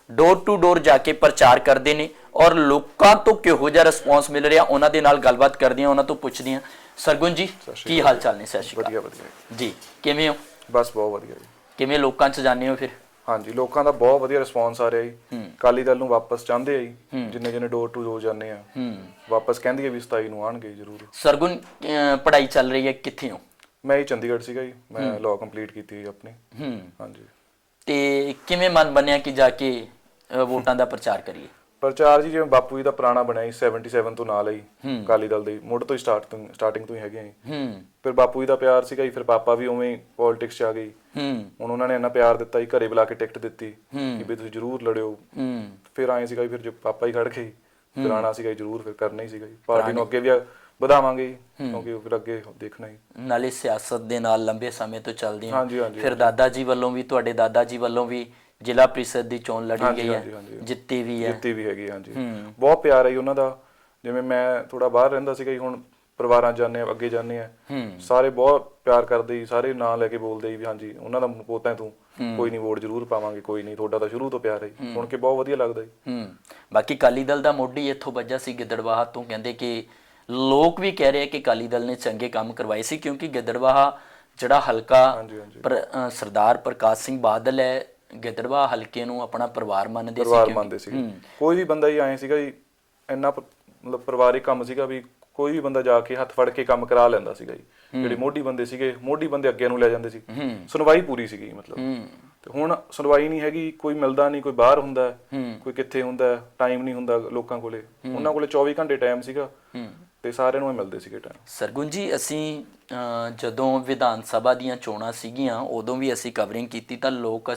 ਡੋਰ ਟੂ ਡੋਰ ਜਾ ਕੇ ਪ੍ਰਚਾਰ ਕਰਦੇ ਨੇ ਔਰ ਲੋਕਾਂ ਤੋਂ ਕਿਹੋ ਜਿਹਾ ਰਿਸਪੌਂਸ ਮਿਲ ਰਿਹਾ ਉਹਨਾਂ ਦੇ ਨਾਲ ਗੱਲਬਾਤ ਕਰਦੇ ਹਾਂ ਉਹਨਾਂ ਤੋਂ ਪੁੱਛਦੇ ਹਾਂ। ਸਰਗੁਣ ਜੀ ਕੀ ਹਾਲ ਚਾਲ ਨੇ? ਸਤਿ ਸ਼੍ਰੀ ਵਧੀਆ ਅਕਾਲ। ਵਧੀਆ ਜੀ ਕਿਵੇਂ ਹੋ? ਬਸ ਬਹੁਤ ਵਧੀਆ ਜੀ। ਕਿਵੇਂ ਲੋਕਾਂ 'ਚ ਜਾਂਦੇ ਹੋ ਫਿਰ? ਹਾਂਜੀ ਲੋਕਾਂ ਦਾ ਬਹੁਤ ਵਧੀਆ ਰਿਸਪੌਂਸ ਆ ਰਿਹਾ ਜੀ। ਕਾਲੀ ਦਲ ਨੂੰ ਵਾਪਸ ਚਾਹੁੰਦੇ ਆ ਜੀ। ਜਿੰਨੇ ਜਿੰਨੇ ਡੋਰ ਟੂ ਡੋਰ ਜਾਂਦੇ ਆ। ਵਾਪਸ ਕਹਿੰਦੀ ਆ ਵੀ 27 ਨੂੰ ਆਣਗੇ ਜ਼ਰੂਰ। ਸਰਗੁਣ ਪੜ੍ਹਾਈ ਚੱਲ ਰਹੀ ਹੈ ਕਿੱਥੇ ਹੋ? ਮੈਂ ਹੀ ਚੰਡੀਗੜ੍ਹ ਸੀਗਾ ਜੀ। ਮੈਂ ਲਾਅ ਕੰਪਲੀਟ ਕੀਤੀ ਜੀ ਆਪਣੀ। ਹਾਂਜੀ। ਤੇ ਕਿਵੇਂ ਮਨ ਬਣਿਆ ਕਿ ਜਾ ਕੇ ਵੋਟਾਂ ਦਾ ਪ੍ਰਚਾਰ ਕਰੀਏ? ਪ੍ਰਚਾਰ ਜੀ ਜਿਵੇਂ ਬਾਪੂ ਜੀ ਦਾ ਪੁਰਾਣਾ ਬਣਿਆ ਜੀ 77 ਤੋਂ ਨਾਲ ਹੀ। ਕਾਲੀ ਦਲ ਦੇ ਮੁੱਢ ਤੋਂ ਹੀ ਸਟਾਰਟ ਤੋਂ ਸਟਾਰਟਿੰਗ ਤੋਂ ਹੀ ਹੈਗੇ ਆ ਫਿਰ ਬਾਪੂ ਜੀ ਦਾ ਪਿਆਰ ਸੀਗਾ ਜੀ ਫਿਰ ਪਾਪਾ ਵੀ ਉਵੇਂ ਪੋਲਿਟਿਕਸ 'ਚ ਆ ਗਏ ਹੂੰ। ਹੁਣ ਉਹਨਾਂ ਨੇ ਇੰਨਾ ਪਿਆਰ ਦਿੱਤਾ ਜੀ ਘਰੇ ਬੁਲਾ ਕੇ ਟਿਕਟ ਦਿੱਤੀ ਕਿ ਵੀ ਤੁਸੀਂ ਜ਼ਰੂਰ ਲੜਿਓ। ਹੂੰ। ਫਿਰ ਆਏ ਸੀਗਾ ਫਿਰ ਜੇ ਪਾਪਾ ਹੀ ਖੜ ਗਏ ਫਿਰ ਆਣਾ ਸੀਗਾ ਜ਼ਰੂਰ ਫਿਰ ਕਰਨਾ ਹੀ ਸੀਗਾ ਪਾਰਟੀ ਨੂੰ ਅੱਗੇ ਵੀ ਵਧਾਵਾਂਗੇ ਕਿਉਂਕਿ ਫਿਰ ਅੱਗੇ ਦੇਖਣਾ ਹੀ। ਨਾਲੇ ਸਿਆਸਤ ਦੇ ਨਾਲ ਲੰਬੇ ਸਮੇਂ ਤੋਂ ਚੱਲਦੀ ਹਾਂ ਫਿਰ ਦਾਦਾ ਜੀ ਵੱਲੋਂ ਵੀ ਤੁਹਾਡੇ ਦਾਦਾ ਜੀ ਵੱਲੋਂ ਵੀ ਜ਼ਿਲ੍ਹਾ ਪ੍ਰੀਸ਼ਦ ਦੀ ਚੋਣ ਲੜੀ ਗਈ ਹੈ। ਜਿੱਤੀ ਵੀ ਹੈ। ਜਿੱਤੀ ਵੀ ਹੈਗੀ ਹਾਂਜੀ। ਬਹੁਤ ਪਿਆਰ ਹੈ ਉਹਨਾਂ ਦਾ। ਜਿਵੇਂ ਮੈਂ ਥੋੜਾ ਬਾਹਰ ਰਹਿੰਦਾ ਸੀਗਾ ਜੀ ਹੁਣ ਪਰਿਵਾਰਾਂ ਆ ਅੱਗੇ ਜਾਂਦੇ ਆ ਸਾਰੇ ਬਹੁਤ ਪਿਆਰ ਕਰਦੇ ਸਾਰੇ ਨਾਂ ਲੈ ਕੇ ਬੋਲਦੇ ਵੀ ਹਾਂਜੀ ਉਹਨਾਂ ਦਾ ਪੋਤਾ ਹੈ ਤੂੰ ਕੋਈ ਨਹੀਂ ਵੋਟ ਜ਼ਰੂਰ ਪਾਵਾਂਗੇ ਕੋਈ ਨਹੀਂ ਤੁਹਾਡਾ ਤਾਂ ਸ਼ੁਰੂ ਤੋਂ ਪਿਆਰ ਹੈ ਸੁਣ ਕੇ ਬਹੁਤ ਵਧੀਆ ਲੱਗਦਾ ਹੂੰ। ਬਾਕੀ ਕਾਲੀ ਦਲ ਦਾ ਮੋਢੀ ਇੱਥੋਂ ਵੱਜਾ ਸੀ ਗਿੱਦੜਵਾਹਾ ਤੋਂ ਕਹਿੰਦੇ ਕਿ ਲੋਕ ਵੀ ਕਹਿ ਰਹੇ ਕਿ ਕਾਲੀ ਦਲ ਨੇ ਚੰਗੇ ਕੰਮ ਕਰਵਾਏ ਸੀ ਕਿਉਂਕਿ ਗਿੱਦੜਵਾਹਾ ਜਿਹੜਾ ਹਲਕਾ ਸਰਦਾਰ ਪ੍ਰਕਾਸ਼ ਸਿੰਘ ਬਾਦਲ ਹੈ ਗਿੱਦੜਵਾਹਾ ਹਲਕੇ ਨੂੰ ਆਪਣਾ ਪਰਿਵਾਰ ਮੰਨਦੇ ਸੀ ਪਰਿਵਾਰ ਮੰਨਦੇ ਸੀ। ਕੋਈ ਵੀ ਬੰਦਾ ਹੀ ਆਏ ਸੀਗਾ ਜੀ ਇੰਨਾ ਮਤਲਬ ਪਰਿਵਾਰਿਕ ਕੰਮ ਸੀਗਾ ਵੀ ਕੋਈ ਵੀ ਬੰਦਾ ਜਾ ਕੇ ਹੱਥ ਫੜ ਕੇ ਕੰਮ ਕਰਾ ਲੈਂਦਾ ਸੀਗਾ ਜੀ। ਜਿਹੜੇ ਮੋਢੀ ਬੰਦੇ ਸੀਗੇ ਮੋਢੀ ਬੰਦੇ ਅੱਗੇ ਨੂੰ ਲੈ ਜਾਂਦੇ ਸੀ। ਸੁਣਵਾਈ ਪੂਰੀ ਸੀਗੀ ਮਤਲਬ। ਤੇ ਹੁਣ ਸੁਣਵਾਈ ਨਹੀਂ ਹੈਗੀ ਕੋਈ ਮਿਲਦਾ ਨਹੀਂ ਕੋਈ ਬਾਹਰ ਹੁੰਦਾ ਕੋਈ ਕਿੱਥੇ ਹੁੰਦਾ ਟਾਈਮ ਨਹੀਂ ਹੁੰਦਾ ਲੋਕਾਂ ਕੋਲੇ। ਉਹਨਾਂ ਕੋਲੇ 24 ਘੰਟੇ ਟਾਈਮ ਸੀਗਾ। ਤੇ ਸਾਰਿਆਂ ਨੂੰ ਹੀ ਮਿਲਦੇ ਸੀਗੇ ਟਾਈਮ ਸਰਗੁਣ ਜੀ ਅਸੀਂ ਜਦੋਂ ਵਿਧਾਨ ਸਭਾ ਦੀਆਂ ਚੋਣਾਂ ਸੀਗੀਆਂ ਉਦੋਂ ਵੀ ਅਸੀਂ ਕਵਰਿੰਗ ਕੀਤੀ ਤਾਂ ਲੋਕ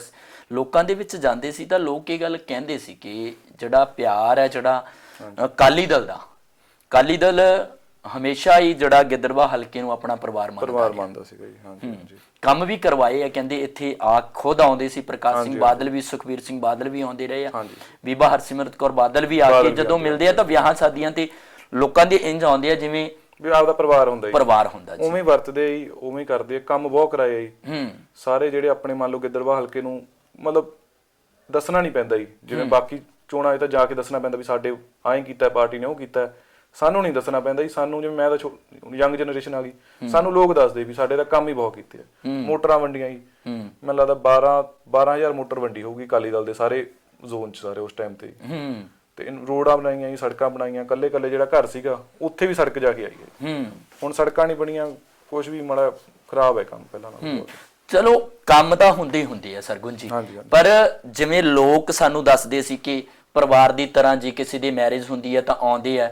ਲੋਕਾਂ ਦੇ ਵਿੱਚ ਜਾਂਦੇ ਸੀ ਤਾਂ ਲੋਕ ਇਹ ਗੱਲ ਕਹਿੰਦੇ ਸੀ ਕਿ ਜਿਹੜਾ ਪਿਆਰ ਹੈ ਜਿਹੜਾ ਕਾਲੀ ਦਲ ਦਾ ਕਾਲੀ ਦਲ ਹਮੇਸ਼ਾ ਹੀ ਜਿਹੜਾ ਗਿੱਦੜਵਾ ਹਲਕੇ ਨੂੰ ਆਪਣਾ ਪਰਿਵਾਰ ਮੰਨਦਾ ਪਰਿਵਾਰ ਮੰਨਦਾ ਸੀਗਾ ਜੀ ਹਾਂਜੀ ਹਾਂਜੀ। ਕੰਮ ਵੀ ਕਰਵਾਏ ਆ ਕਹਿੰਦੇ ਇੱਥੇ ਆ ਖੁਦ ਆਉਂਦੇ ਸੀ ਪ੍ਰਕਾਸ਼ ਸਿੰਘ ਬਾਦਲ ਵੀ ਸੁਖਵੀਰ ਸਿੰਘ ਬਾਦਲ ਵੀ ਆਉਂਦੇ ਰਹੇ ਆ। ਬੀਬਾ ਹਰਸਿਮਰਤ ਕੌਰ ਬਾਦਲ ਵੀ ਆ ਕੇ ਜਦੋਂ ਮਿਲਦੇ ਆ ਤਾਂ ਵਿਆਹਾਂ ਸ਼ਾਦੀਆਂ ਤੇ ਲੋਕਾਂ ਦੇ ਇੰਜ ਆਉਂਦੇ ਆ ਜਿਵੇਂ ਵੀ ਆਪਦਾ ਪਰਿਵਾਰ ਹੁੰਦਾ ਜੀ। ਪਰਿਵਾਰ ਹੁੰਦਾ ਜੀ। ਉਵੇਂ ਹੀ ਵਰਤਦੇ ਜੀ ਉਵੇਂ ਹੀ ਕਰਦੇ ਆ ਕੰਮ ਬਹੁਤ ਕਰਾਇਆ ਜੀ। ਹੂੰ। ਸਾਰੇ ਜਿਹੜੇ ਆਪਣੇ ਮੰਨ ਲਓ ਗਿੱਦੜਵਾ ਹਲਕੇ ਨੂੰ ਮਤਲਬ ਦੱਸਣਾ ਨਹੀਂ ਪੈਂਦਾ ਜੀ। ਜਿਵੇਂ ਬਾਕੀ ਚੋਣਾਂ 'ਚ ਤਾਂ ਜਾ ਕੇ ਦੱਸਣਾ ਪੈਂਦਾ ਵੀ ਸਾਡੇ ਐਂ ਕੀਤਾ ਪਾਰਟੀ ਨੇ ਉਹ ਕੀਤਾ। ਸਾਨੂੰ ਨਹੀਂ ਦੱਸਣਾ ਪੈਂਦਾ ਜੀ। ਸਾਨੂੰ ਜਿਵੇਂ ਮੈਂ ਤਾਂ ਯੰਗ ਜਨਰੇਸ਼ਨ ਆ ਗਈ ਸਾਨੂੰ ਲੋਕ ਦੱਸਦੇ ਵੀ ਸਾਡੇ ਤਾਂ ਕੰਮ ਹੀ ਬਹੁਤ ਕੀਤੇ ਆ। ਮੋਟਰਾਂ ਵੰਡੀਆਂ ਜੀ। ਮੈਨੂੰ ਲੱਗਦਾ 12 12000 ਮੋਟਰ ਵੰਡੀ ਹੋਊਗੀ ਕਾਲੀ ਦਲ ਦੇ ਸਾਰੇ ਜ਼ੋਨ 'ਚ ਸਾਰੇ ਉਸ ਟਾਈਮ ਤੇ। ਹੂੰ। ਤੇ ਰੋਡਾਂ ਬਣਾਈਆਂ ਜੀ ਸੜਕਾਂ ਬਣਾਈਆਂ ਕੱਲੇ ਕੱਲੇ ਜਿਹੜਾ ਘਰ ਸੀਗਾ ਉੱਥੇ ਵੀ ਸੜਕ ਜਾ ਕੇ ਆਈ ਹੈ ਹੂੰ ਹੁਣ ਸੜਕਾਂ ਨਹੀਂ ਬਣੀਆਂ ਕੁਝ ਵੀ ਮਾੜਾ ਖਰਾਬ ਹੈ ਕੰਮ ਪਹਿਲਾਂ ਨਾਲੋਂ। ਚਲੋ ਕੰਮ ਤਾਂ ਹੁੰਦੇ ਹੀ ਹੁੰਦੇ ਆ ਸਰਗੁਣ ਜੀ। ਪਰ ਜਿਵੇਂ ਲੋਕ ਸਾਨੂੰ ਦੱਸਦੇ ਸੀ ਕਿ ਪਰਿਵਾਰ ਦੀ ਤਰ੍ਹਾਂ ਜੇ ਕਿਸੇ ਦੀ ਮੈਰਿਜ ਹੁੰਦੀ ਹੈ ਤਾਂ ਆਉਂਦੇ ਆ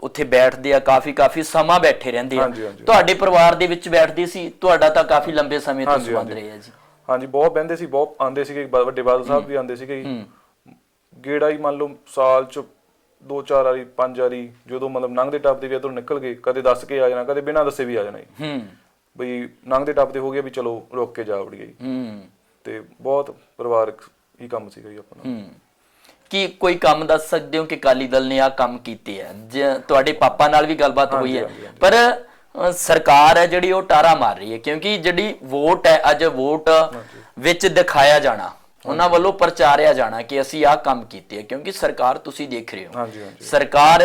ਉੱਥੇ ਬੈਠਦੇ ਆ ਕਾਫੀ ਕਾਫੀ ਸਮਾਂ ਬੈਠੇ ਰਹਿੰਦੇ ਆ। ਤੁਹਾਡੇ ਪਰਿਵਾਰ ਦੇ ਵਿੱਚ ਬੈਠਦੇ ਸੀ ਤੁਹਾਡਾ ਤਾਂ ਕਾਫੀ ਲੰਬੇ ਸਮੇਂ ਤੋਂ ਸੰਬੰਧ। ਰਹੇ ਆ ਜੀ ਹਾਂਜੀ ਬਹੁਤ ਬਹਿੰਦੇ ਸੀ ਬਹੁਤ ਆਂਦੇ ਸੀਗੇ ਵੱਡੇ ਬਾਦਲ ਸਾਹਿਬ ਵੀ ਆਂਦੇ ਸੀਗੇ। ਗੇੜਾ ਹੀ ਮੰਨ ਲਓ ਸਾਲ ਚ ਦੋ ਚਾਰ ਵਾਰੀ ਪੰਜ ਵਾਰੀ ਜਦੋਂ ਮਤਲਬ ਲੰਘਦੇ ਟੱਪਦੇ ਵੀ ਇਧਰੋਂ ਨਿਕਲ ਗਏ ਕਦੇ ਦੱਸ ਕੇ ਆ ਜਾਣਾ ਕਦੇ ਬਿਨਾਂ ਦੱਸੇ ਵੀ ਆ ਜਾਣਾ ਜੀ। ਹੂੰ। ਬਈ ਲੰਘਦੇ ਟੱਪਦੇ ਹੋ ਗਿਆ ਵੀ ਚਲੋ ਰੁਕ ਕੇ ਜਾ ਵੜੀਏ ਜੀ। ਹੂੰ। ਤੇ ਬਹੁਤ ਪਰਿਵਾਰਕ ਹੀ ਕੰਮ ਸੀਗਾ ਜੀ ਆਪਣਾ। ਹੂੰ। ਕੀ ਕੋਈ ਕੰਮ ਦੱਸ ਸਕਦੇ ਹੋ ਕਿ ਕਾਲੀ ਦਲ ਨੇ ਆ ਕੰਮ ਕੀਤੇ ਆ? ਤੁਹਾਡੇ ਪਾਪਾ ਨਾਲ ਵੀ ਗੱਲਬਾਤ ਹੋਈ ਹੈ। ਪਰ ਸਰਕਾਰ ਹੈ ਜਿਹੜੀ ਉਹ ਟਾਰਾ ਮਾਰ ਰਹੀ ਹੈ ਕਿਉਂਕਿ ਜਿਹੜੀ ਵੋਟ ਹੈ ਅੱਜ ਵੋਟ ਵਿੱਚ ਦਿਖਾਇਆ ਜਾਣਾ। ਉਹਨਾਂ ਵੱਲੋਂ ਪ੍ਰਚਾਰਿਆ ਜਾਣਾ ਕਿ ਅਸੀਂ ਆਹ ਕੰਮ ਕੀਤੇ ਆ ਕਿਉਂਕਿ ਸਰਕਾਰ ਤੁਸੀਂ ਦੇਖ ਰਹੇ ਹੋ। ਹਾਂਜੀ ਹਾਂਜੀ। ਸਰਕਾਰ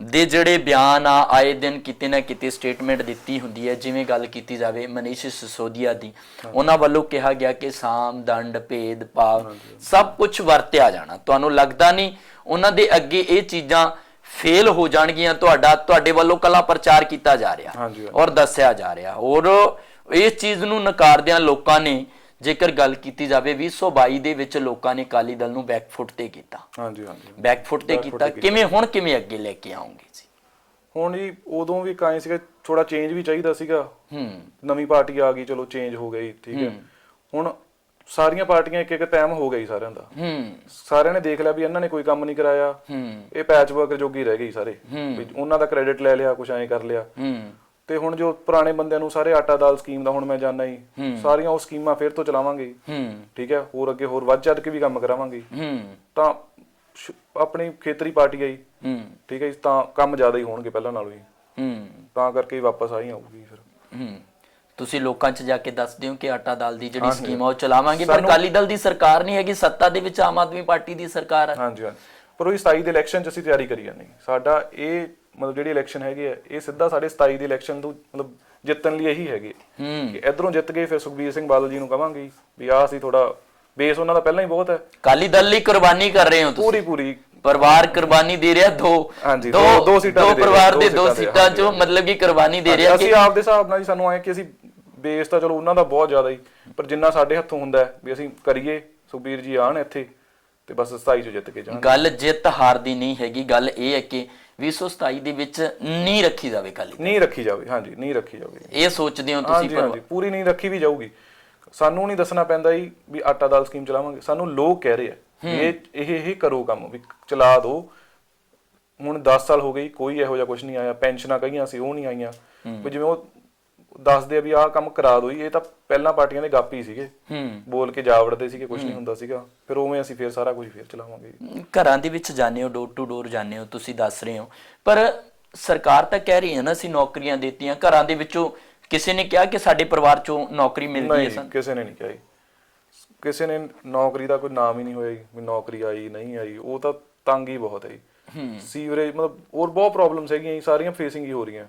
ਦੇ ਜਿਹੜੇ ਬਿਆਨ ਆ ਆਏ ਦਿਨ ਕਿਤੇ ਨਾ ਕਿਤੇ ਸਟੇਟਮੈਂਟ ਦਿੱਤੀ ਹੁੰਦੀ ਹੈ ਜਿਵੇਂ ਗੱਲ ਕੀਤੀ ਜਾਵੇ ਮਨੀਸ਼ ਸਿਸੋਦੀਆ ਦੀ। ਉਹਨਾਂ ਵੱਲੋਂ ਕਿਹਾ ਗਿਆ ਕਿ ਸਾਮ ਦੰਡ ਭੇਦ ਭਾਵ ਸਭ ਕੁਝ ਵਰਤਿਆ ਜਾਣਾ। ਤੁਹਾਨੂੰ ਲੱਗਦਾ ਨਹੀਂ ਉਹਨਾਂ ਦੇ ਅੱਗੇ ਇਹ ਚੀਜ਼ਾਂ ਫੇਲ ਹੋ ਜਾਣਗੀਆਂ? ਤੁਹਾਡਾ ਤੁਹਾਡੇ ਵੱਲੋਂ ਕਲਾ ਪ੍ਰਚਾਰ ਕੀਤਾ ਜਾ ਰਿਹਾ। ਔਰ ਦੱਸਿਆ ਜਾ ਰਿਹਾ। ਔਰ ਇਸ ਚੀਜ਼ ਨੂੰ ਨਕਾਰਦਿਆਂ ਲੋਕਾਂ ਨੇ ਜੇਕਰ ਗੱਲ ਕੀਤੀ ਜਾਵੇ 2022 ਦੇ ਵਿੱਚ ਲੋਕਾਂ ਨੇ ਅਕਾਲੀ ਦਲ ਨੂੰ ਬੈਕਫੁੱਟ ਤੇ ਕੀਤਾ। ਹਾਂਜੀ ਹਾਂਜੀ। ਬੈਕਫੁੱਟ ਤੇ ਕੀਤਾ। ਕਿਵੇਂ ਹੁਣ ਕਿਵੇਂ ਅੱਗੇ ਲੈ ਕੇ ਆਉਂਗੇ ਜੀ? ਹੁਣ ਜੀ ਉਦੋਂ ਵੀ ਕਾਇ ਸੀਗਾ ਥੋੜਾ ਚੇਂਜ ਵੀ ਚਾਹੀਦਾ ਸੀਗਾ। ਹੂੰ। ਨਵੀਂ ਪਾਰਟੀ ਆ ਗਈ ਚਲੋ ਚੇਂਜ ਹੋ ਗਈ ਠੀਕ ਹੈ। ਹੁਣ ਸਾਰੀਆਂ ਪਾਰਟੀਆਂ ਇੱਕ ਇੱਕ ਟਾਈਮ ਹੋ ਗਈ ਸਾਰਿਆਂ ਦਾ। ਹੂੰ। ਸਾਰਿਆਂ ਨੇ ਦੇਖ ਲਿਆ ਵੀ ਇਹਨਾਂ ਨੇ ਕੋਈ ਕੰਮ ਨਹੀਂ ਕਰਾਇਆ। ਹੂੰ। ਇਹ ਪੈਚ ਵਰਕ ਜੋਗੀ ਰਹਿ ਗਈ ਸਾਰੇ। ਵੀ ਉਹਨਾਂ ਦਾ ਕ੍ਰੈਡਿਟ ਲੈ ਲਿਆ ਕੁਝ ਐਂ ਕਰ ਲਿਆ। ਹੂੰ। ਤੇ ਹੁਣ ਜੋ ਪੁਰਾਣੇ ਬੰਦਿਆਂ ਨੂੰ ਸਾਰੇ ਆਟਾ ਦਾਲ ਸਕੀਮ ਦਾ ਹੁਣ ਮੈਂ ਜਾਣਦਾ ਹੀ। ਸਾਰੀਆਂ ਉਹ ਸਕੀਮਾਂ ਫੇਰ ਤੋਂ ਚਲਾਵਾਂਗੇ। ਠੀਕ ਹੈ ਹੋਰ ਅੱਗੇ ਹੋਰ ਵੱਧ ਚੱਦ ਕੇ ਵੀ ਕੰਮ ਕਰਾਵਾਂਗੇ। ਤਾਂ ਆਪਣੀ ਖੇਤਰੀ ਪਾਰਟੀ ਆਈ ਠੀਕ ਹੈ ਜੀ, ਤਾਂ ਕੰਮ ਜ਼ਿਆਦਾ ਹੀ ਹੋਣਗੇ ਪਹਿਲਾਂ ਨਾਲੋਂ ਹੀ। ਤਾਂ ਕਰਕੇ ਵਾਪਸ ਆਈ ਆਊਗੀ ਫਿਰ। ਤੁਸੀਂ ਲੋਕਾਂ 'ਚ ਜਾ ਕੇ ਦੱਸਦੇ ਹੋ ਕਿ ਆਟਾ ਦਾਲ ਦੀ ਜਿਹੜੀ ਸਕੀਮ ਆ ਉਹ ਚਲਾਵਾਂਗੇ ਪਰ ਅਕਾਲੀ ਦਲ ਦੀ ਸਰਕਾਰ ਨਹੀਂ ਹੈਗੀ ਸੱਤਾ ਦੇ ਵਿੱਚ ਆਮ ਆਦਮੀ ਪਾਰਟੀ ਦੀ ਸਰਕਾਰ ਹੈ ਹਾਂਜੀ ਹਾਂਜੀ। ਪਰ ਉਹ 27 ਦੇ ਇਲੈਕਸ਼ਨ 'ਚ ਅਸੀਂ ਤਿਆਰੀ ਕਰੀ ਜਾਂਦੇ ਹਾਂ। ਸਾਡਾ ਇਹ ਮਤਲਬ ਜਿਹੜੀ ਇਲੈਕਸ਼ਨ ਹੈਗੀ ਹੈ ਇਹ ਸਿੱਧਾ ਸਾਡੇ 27 ਦੇ ਇਲੈਕਸ਼ਨ ਤੋਂ ਮਤਲਬ ਜਿੱਤਣ ਲਈ ਇਹੀ ਹੈਗੇ। ਕਿ ਇਧਰੋਂ ਜਿੱਤ ਗਏ ਫਿਰ ਸੁਖਬੀਰ ਸਿੰਘ ਬਾਦਲ ਜੀ ਨੂੰ ਕਵਾਂਗੇ ਵੀ ਆਹ ਅਸੀਂ ਥੋੜਾ ਬੇਸ ਉਹਨਾਂ ਦਾ ਪਹਿਲਾਂ ਹੀ ਬਹੁਤ ਹੈ। ਅਕਾਲੀ ਦਲ ਲਈ ਕੁਰਬਾਨੀ ਕਰ ਰਹੇ ਹੋ ਤੁਸੀਂ। ਪੂਰੀ ਪੂਰੀ। ਪਰਿਵਾਰ ਕੁਰਬਾਨੀ ਦੇ ਰਿਹਾ ਦੋ ਹਾਂਜੀ, ਦੋ- ਦੋ ਸੀਟਾਂ ਦੋ ਪਰਿਵਾਰ ਦੋ ਦੇ ਸੀਟਾਂ ਚੋਂ ਮਤਲਬ ਕਿ ਕੁਰਬਾਨੀ ਦੇ ਰਿਹਾ ਅਸੀਂ ਆਪ ਦੇ ਹਿਸਾਬ ਨਾਲ ਜੀ ਸਾਨੂੰ ਆਏ ਕਿ ਅਸੀਂ ਬੇਸ ਤਾਂ ਚਲੋ ਉਹਨਾਂ ਦਾ ਬਹੁਤ ਜ਼ਿਆਦਾ ਹੀ ਪਰ ਜਿੰਨਾ ਸਾਡੇ ਹੱਥੋਂ ਹੁੰਦਾ ਵੀ ਅਸੀਂ ਕਰੀਏ ਸੁਖਬੀਰ ਜੀ ਆਣ ਇੱਥੇ। ਤੇ ਬਸ 27 ਚ ਜਿੱਤ ਕੇ ਜਾਣ। ਗੱਲ ਜਿੱਤ ਹਾਰ ਦੀ ਨਹੀਂ ਹੈਗੀ ਗੱਲ ਇਹ ਹੈ ਕਿ 2027 ਦੇ ਵਿੱਚ ਨਹੀਂ ਰੱਖੀ ਜਾਵੇ ਅਕਾਲੀ ਨਹੀਂ ਰੱਖੀ ਜਾਵੇ ਹਾਂਜੀ ਨਹੀਂ ਰੱਖੀ ਜਾਵੇ। ਇਹ ਸੋਚਦੇ ਹੋ ਤੁਸੀਂ ਹਾਂਜੀ ਪੂਰੀ ਨਹੀਂ ਰੱਖੀ ਵੀ ਜਾਊਗੀ। ਸਾਨੂੰ ਨਹੀਂ ਦੱਸਣਾ ਪੈਂਦਾ ਜੀ ਵੀ ਆਟਾ ਦਾਲ ਸਕੀਮ ਚਲਾਵਾਂਗੇ। ਸਾਨੂੰ ਲੋਕ ਕਹਿ ਰਹੇ ਆ ਇਹ ਇਹ ਇਹ ਕਰੋ ਕੰਮ ਵੀ ਚਲਾ ਦਿਓ ਹੁਣ 10 ਸਾਲ ਹੋ ਗਈ ਕੋਈ ਇਹੋ ਜਿਹਾ ਕੁਝ ਨਹੀਂ ਆਇਆ ਪੈਨਸ਼ਨਾਂ ਕਹੀਆਂ ਸੀ ਉਹ ਨਹੀਂ ਆਈਆਂ। ਵੀ ਜਿਵੇਂ ਉਹ ਦੱਸਦੇ ਆ ਵੀ ਆਹ ਕੰਮ ਕਰਾ ਜੀ, ਇਹ ਤਾਂ ਪਹਿਲਾਂ ਪਾਰਟੀਆਂ ਦੇ ਗੱਪ ਹੀ ਸੀਗੇ। ਹੂੰ। ਬੋਲ ਕੇ ਜਾ ਵੜਦੇ ਸੀਗੇ ਕੁਝ ਨਹੀਂ ਹੁੰਦਾ ਸੀਗਾ। ਫਿਰ ਉਵੇਂ ਅਸੀਂ ਫਿਰ ਸਾਰਾ ਕੁਝ ਫਿਰ ਚਲਾਵਾਂਗੇ। ਘਰਾਂ ਦੇ ਵਿੱਚ ਜਾਂਦੇ ਹੋ ਡੋਰ ਟੂ ਡੋਰ ਜਾਂਦੇ ਹੋ ਤੁਸੀਂ ਦੱਸ ਰਹੇ ਹੋ। ਪਰ ਸਰਕਾਰ ਤਾਂ ਕਹਿ ਰਹੀ ਹੈ ਨਾ ਅਸੀਂ ਨੌਕਰੀਆਂ ਦਿੱਤੀਆਂ। ਘਰਾਂ ਦੇ ਵਿੱਚੋਂ ਕਿਸੇ ਨੇ ਕਿਹਾ ਕਿ ਸਾਡੇ ਪਰਿਵਾਰ ਚੋਂ ਨੌਕਰੀ ਮਿਲਦੀ ਹੈ ਸਾਨੂੰ? ਕਿਸੇ ਨੇ ਨਹੀਂ ਕਿਹਾ ਜੀ। ਕਿਸੇ ਨੇ ਨੌਕਰੀ ਦਾ ਕੋਈ ਨਾਮ ਹੀ ਨਹੀਂ ਹੋਇਆ ਜੀ ਵੀ ਨੌਕਰੀ ਆਈ ਨਹੀਂ ਆਈ। ਉਹ ਤਾਂ ਤੰਗ ਹੀ ਬਹੁਤ ਹੈ ਜੀ। ਸੀਵਰੇਜ ਮਤਲਬ ਹੋਰ ਬਹੁਤ ਪ੍ਰੋਬਲਮਸ ਹੈਗੀਆਂ ਜੀ ਸਾਰੀਆਂ ਫੇਸਿੰਗ ਹੀ ਹੋ ਰਹੀਆਂ।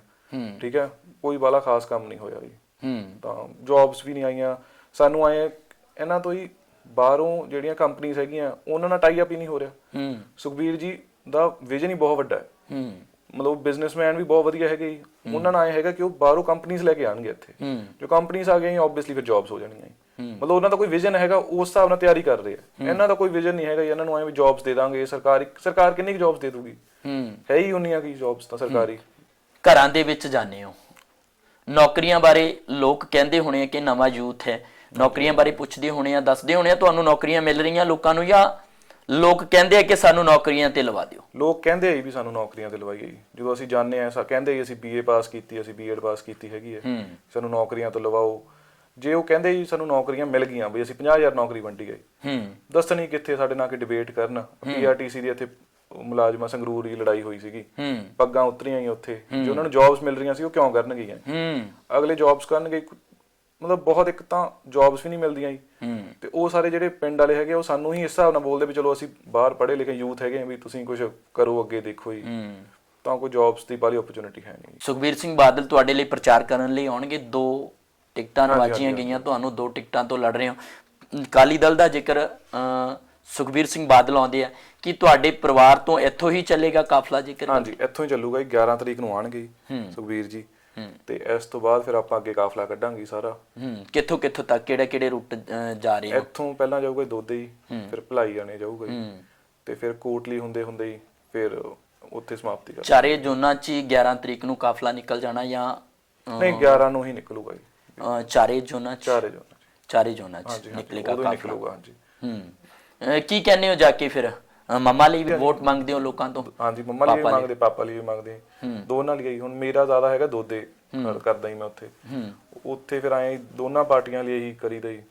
ਠੀਕ ਹੈ? ਕੋਈ ਬਾਲਾ ਖਾਸ ਕੰਮ ਨਹੀਂ ਹੋਇਆ ਜੀ। ਹੂੰ। ਤਾਂ ਜੌਬਸ ਵੀ ਨਹੀਂ ਆਈਆਂ। ਸਾਨੂੰ ਆਏ ਇਹਨਾਂ ਤੋਂ ਹੀ ਬਾਹਰੋਂ ਜਿਹੜੀਆਂ ਕੰਪਨੀਆਂ ਹੈਗੀਆਂ ਉਹਨਾਂ ਨਾਲ ਟਾਈ ਅਪ ਹੀ ਨਹੀਂ ਹੋ ਰਿਹਾ। ਹੂੰ। ਸੁਖਬੀਰ ਜੀ ਦਾ ਵਿਜ਼ਨ ਹੀ ਬਹੁਤ ਵੱਡਾ ਹੈ। ਹੂੰ। ਮਤਲਬ ਬਿਜ਼ਨਸਮੈਨ ਵੀ ਬਹੁਤ ਵਧੀਆ ਹੈਗੇ। ਉਹਨਾਂ ਨਾਲ ਆਏ ਹੈਗਾ ਕਿ ਉਹ ਬਾਹਰੋਂ ਕੰਪਨੀਆਂ ਲੈ ਕੇ ਆਣਗੇ ਇੱਥੇ। ਜੋ ਕੰਪਨੀਆਂ ਆ ਗਈਆਂ ਆਬਵੀਅਸਲੀ ਫਿਰ ਜੌਬਸ ਹੋ ਜਾਣਗੀਆਂ। ਮਤਲਬ ਉਹਨਾਂ ਦਾ ਕੋਈ ਵਿਜ਼ਨ ਹੈਗਾ ਉਸ ਹਿਸਾਬ ਨਾਲ ਤਿਆਰੀ ਕਰ ਰਹੇ ਆ। ਇਹਨਾਂ ਦਾ ਕੋਈ ਵਿਜ਼ਨ ਨਹੀਂ ਹੈਗਾ ਇਹਨਾਂ ਨੂੰ ਐ ਵੀ ਜੌਬਸ ਦੇ ਦਾਂਗੇ। ਸਰਕਾਰ ਸਰਕਾਰ ਕਿੰਨੀ ਕੁ ਜੌਬਸ ਦੇ ਦੂਗੀ? ਹੂੰ। ਹੈ ਹੀ ਉਨੀਆਂ ਕੀ ਜੌਬਸ ਤਾਂ ਸਰਕਾਰੀ। ਘਰਾਂ ਦੇ ਵਿੱਚ ਜਾਂਦੇ ਹੋ। ਨੌਕਰੀਆਂ ਬਾਰੇ ਲੋਕ ਕਹਿੰਦੇ ਹੋਣੇ ਆ ਕਿ ਨਵਾਂ ਯੂਥ ਹੈ। ਨੌਕਰੀਆਂ ਬਾਰੇ ਪੁੱਛਦੇ ਹੋਣੇ ਆ ਦੱਸਦੇ ਹੋਣੇ ਆ ਤੁਹਾਨੂੰ ਨੌਕਰੀਆਂ ਮਿਲ ਰਹੀਆਂ ਲੋਕਾਂ ਨੂੰ ਜਾਂ ਲੋਕ ਕਹਿੰਦੇ ਆ ਕਿ ਸਾਨੂੰ ਨੌਕਰੀਆਂ ਤੇ ਲਵਾ ਦਿਓ? ਲੋਕ ਕਹਿੰਦੇ ਆ ਵੀ ਸਾਨੂੰ ਨੌਕਰੀਆਂ ਤੇ ਲਵਾਈਏ ਜੀ। ਜਦੋਂ ਅਸੀਂ ਜਾਣਦੇ ਆ ਸਾ ਕਹਿੰਦੇ ਅਸੀਂ ਬੀਏ ਪਾਸ ਕੀਤੀ ਅਸੀਂ ਬੀਐਡ ਪਾਸ ਕੀਤੀ ਹੈਗੀ ਹੂੰ। ਸਾਨੂੰ ਨੌਕਰੀਆਂ ਤੋਂ ਲਵਾਓ। ਜੇ ਉਹ ਕਹਿੰਦੇ ਜੀ ਸਾਨੂੰ ਨੌਕਰੀਆਂ ਮਿਲ ਗਈਆਂ ਵੀ ਅਸੀਂ 50000 ਨੌਕਰੀ ਵੰਡੀ ਗਈ ਹੂੰ। ਦੱਸਣੀ ਕਿੱਥੇ ਸਾਡੇ ਨਾਲ ਕਿ ਡਿਬੇਟ ਕਰਨ। ਪੀਆਰਟੀਸੀ ਦੀ ਇੱਥੇ ਮੁਲਾਜ਼ਮਾਂ ਸੰਗਰੂਰ ਦੀ ਲੜਾਈ ਹੋਈ ਸੀਗੀ। ਪੱਗਾਂ ਉਤਰੀਆਂ ਹੀ ਉੱਥੇ। ਜੇ ਉਹਨਾਂ ਨੂੰ ਜੌਬਸ ਮਿਲ ਰਹੀਆਂ ਸੀ ਉਹ ਕਿਉਂ ਕਰਨਗੇ ਜੀ ਹੂੰ। ਅਗਲੇ ਜੌਬਸ ਕਰਨਗੇ ਮਤਲਬ ਬਹੁਤ ਇੱਕ ਤਾਂ ਜੌਬਸ ਵੀ ਨਹੀਂ ਮਿਲਦੀਆਂ ਜੀ। ਤੇ ਉਹ ਸਾਰੇ ਜਿਹੜੇ ਪਿੰਡ ਵਾਲੇ ਹੈਗੇ ਉਹ ਸਾਨੂੰ ਹੀ ਇਸ ਹਿਸਾਬ ਨਾਲ ਬੋਲਦੇ ਵੀ ਚਲੋ ਅਸੀਂ ਬਾਹਰ ਪੜ੍ਹੇ ਲਿਖੇ ਯੂਥ ਹੈਗੇ ਵੀ ਤੁਸੀਂ ਕੁਝ ਕਰੋ ਅੱਗੇ ਦੇਖੋ ਜੀ। ਤਾਂ ਕੋਈ ਜੌਬਸ ਦੀ ਬਾਲੀ ਓਪਰਚੁਨਿਟੀ ਹੈ ਨਹੀਂ। ਸੁਖਬੀਰ ਸਿੰਘ ਬਾਦਲ ਤੁਹਾਡੇ ਲਈ ਪ੍ਰਚਾਰ ਕਰਨ ਲਈ ਆਉਣਗੇ। ਦੋ ਟਿਕਟਾਂ ਨਵਾਜੀਆਂ ਗਈਆਂ ਤੁਹਾਨੂੰ ਦੋ ਟਿਕਟਾਂ ਤੋਂ ਲੜ ਰਹੇ ਹੋ। ਅਕਾਲੀ ਦਲ ਦਾ ਜ਼ਿਕਰ ਸੁਖਬੀਰ ਸਿੰਘ ਬਾਦਲ ਆਉਂਦੇ ਆ ਕਿ ਤੁਹਾਡੇ ਪਰਿਵਾਰ ਤੋਂ ਇੱਥੋਂ ਹੀ ਚੱਲੇਗਾ ਕਾਫਲਾ ਜ਼ਿਕਰ ਹਾਂਜੀ ਇੱਥੋਂ ਹੀ ਚੱਲੂਗਾ ਜੀ 11 ਤਰੀਕ ਨੂੰ ਆਣਗੇ ਸੁਖਬੀਰ ਜੀ। ਤੇ ਇਸ ਤੋਂ ਬਾਅਦ ਫਿਰ ਆਪਾਂ ਅੱਗੇ ਕਾਫਲਾ ਕੱਢਾਂਗੇ ਸਾਰਾ। ਹੂੰ ਕਿੱਥੋਂ ਕਿੱਥੋਂ ਤੱਕ ਕਿਹੜੇ ਕਿਹੜੇ ਰੂਟ ਜਾ ਰਹੇ ਹੋ ਇੱਥੋਂ ਪਹਿਲਾਂ ਜਾਊਗਾ ਦੋਦੇ ਜੀ ਫਿਰ ਭਲਾਈ ਜਾਣੇ ਜਾਊਗਾ ਜੀ। ਤੇ ਫਿਰ ਕੋਟਲੀ ਹੁੰਦੇ ਹੁੰਦੇ ਹੀ ਫਿਰ ਉੱਥੇ ਸਮਾਪਤੀ ਕਰ ਚਾਰੇ ਜ਼ੋਨਾਂ 'ਚ ਹੀ 11 ਤਰੀਕ ਨੂੰ ਕਾਫਲਾ ਨਿਕਲ ਜਾਣਾ ਜਾਂ ਨਹੀਂ 11 ਨੂੰ ਹੀ ਨਿਕਲੂਗਾ ਜੀ। ਚਾਰੇ ਜ਼ੋਨਾਂ 'ਚ? ਚਾਰੇ ਜੋ ਚਾਰੇ ਜ਼ੋਨਾਂ 'ਚ ਨਿਕਲੇਗਾ ਕਾਫਲਾ। ਹਾਂਜੀ। ਹੂੰ। ਅਹ, ਕੀ ਕਹਿੰਦੇ ਹੋ ਜਾ ਕੇ ਫਿਰ? ਅਹ, ਮੰਮਾ ਲਈ ਵੀ ਵੋਟ ਮੰਗਦੇ ਹੋ ਲੋਕਾਂ ਤੋਂ? ਹਾਂਜੀ ਮੰਮਾ ਲਈ ਵੀ ਮੰਗਦੇ ਪਾਪਾ ਲਈ ਵੀ ਮੰਗਦੇ। ਦੋਨਾਂ ਲਈ ਹੀ। ਹੁਣ ਮੇਰਾ ਜ਼ਿਆਦਾ ਹੈਗਾ ਦੋਦੇ ਕਰਦਾ ਹੀ ਮੈਂ ਉੱਥੇ। ਉੱਥੇ ਫਿਰ ਆਏ ਦੋਨਾਂ ਪਾਰਟੀਆਂ ਲਈ ਹੀ ਕਰੀਦਾ ਹੀ।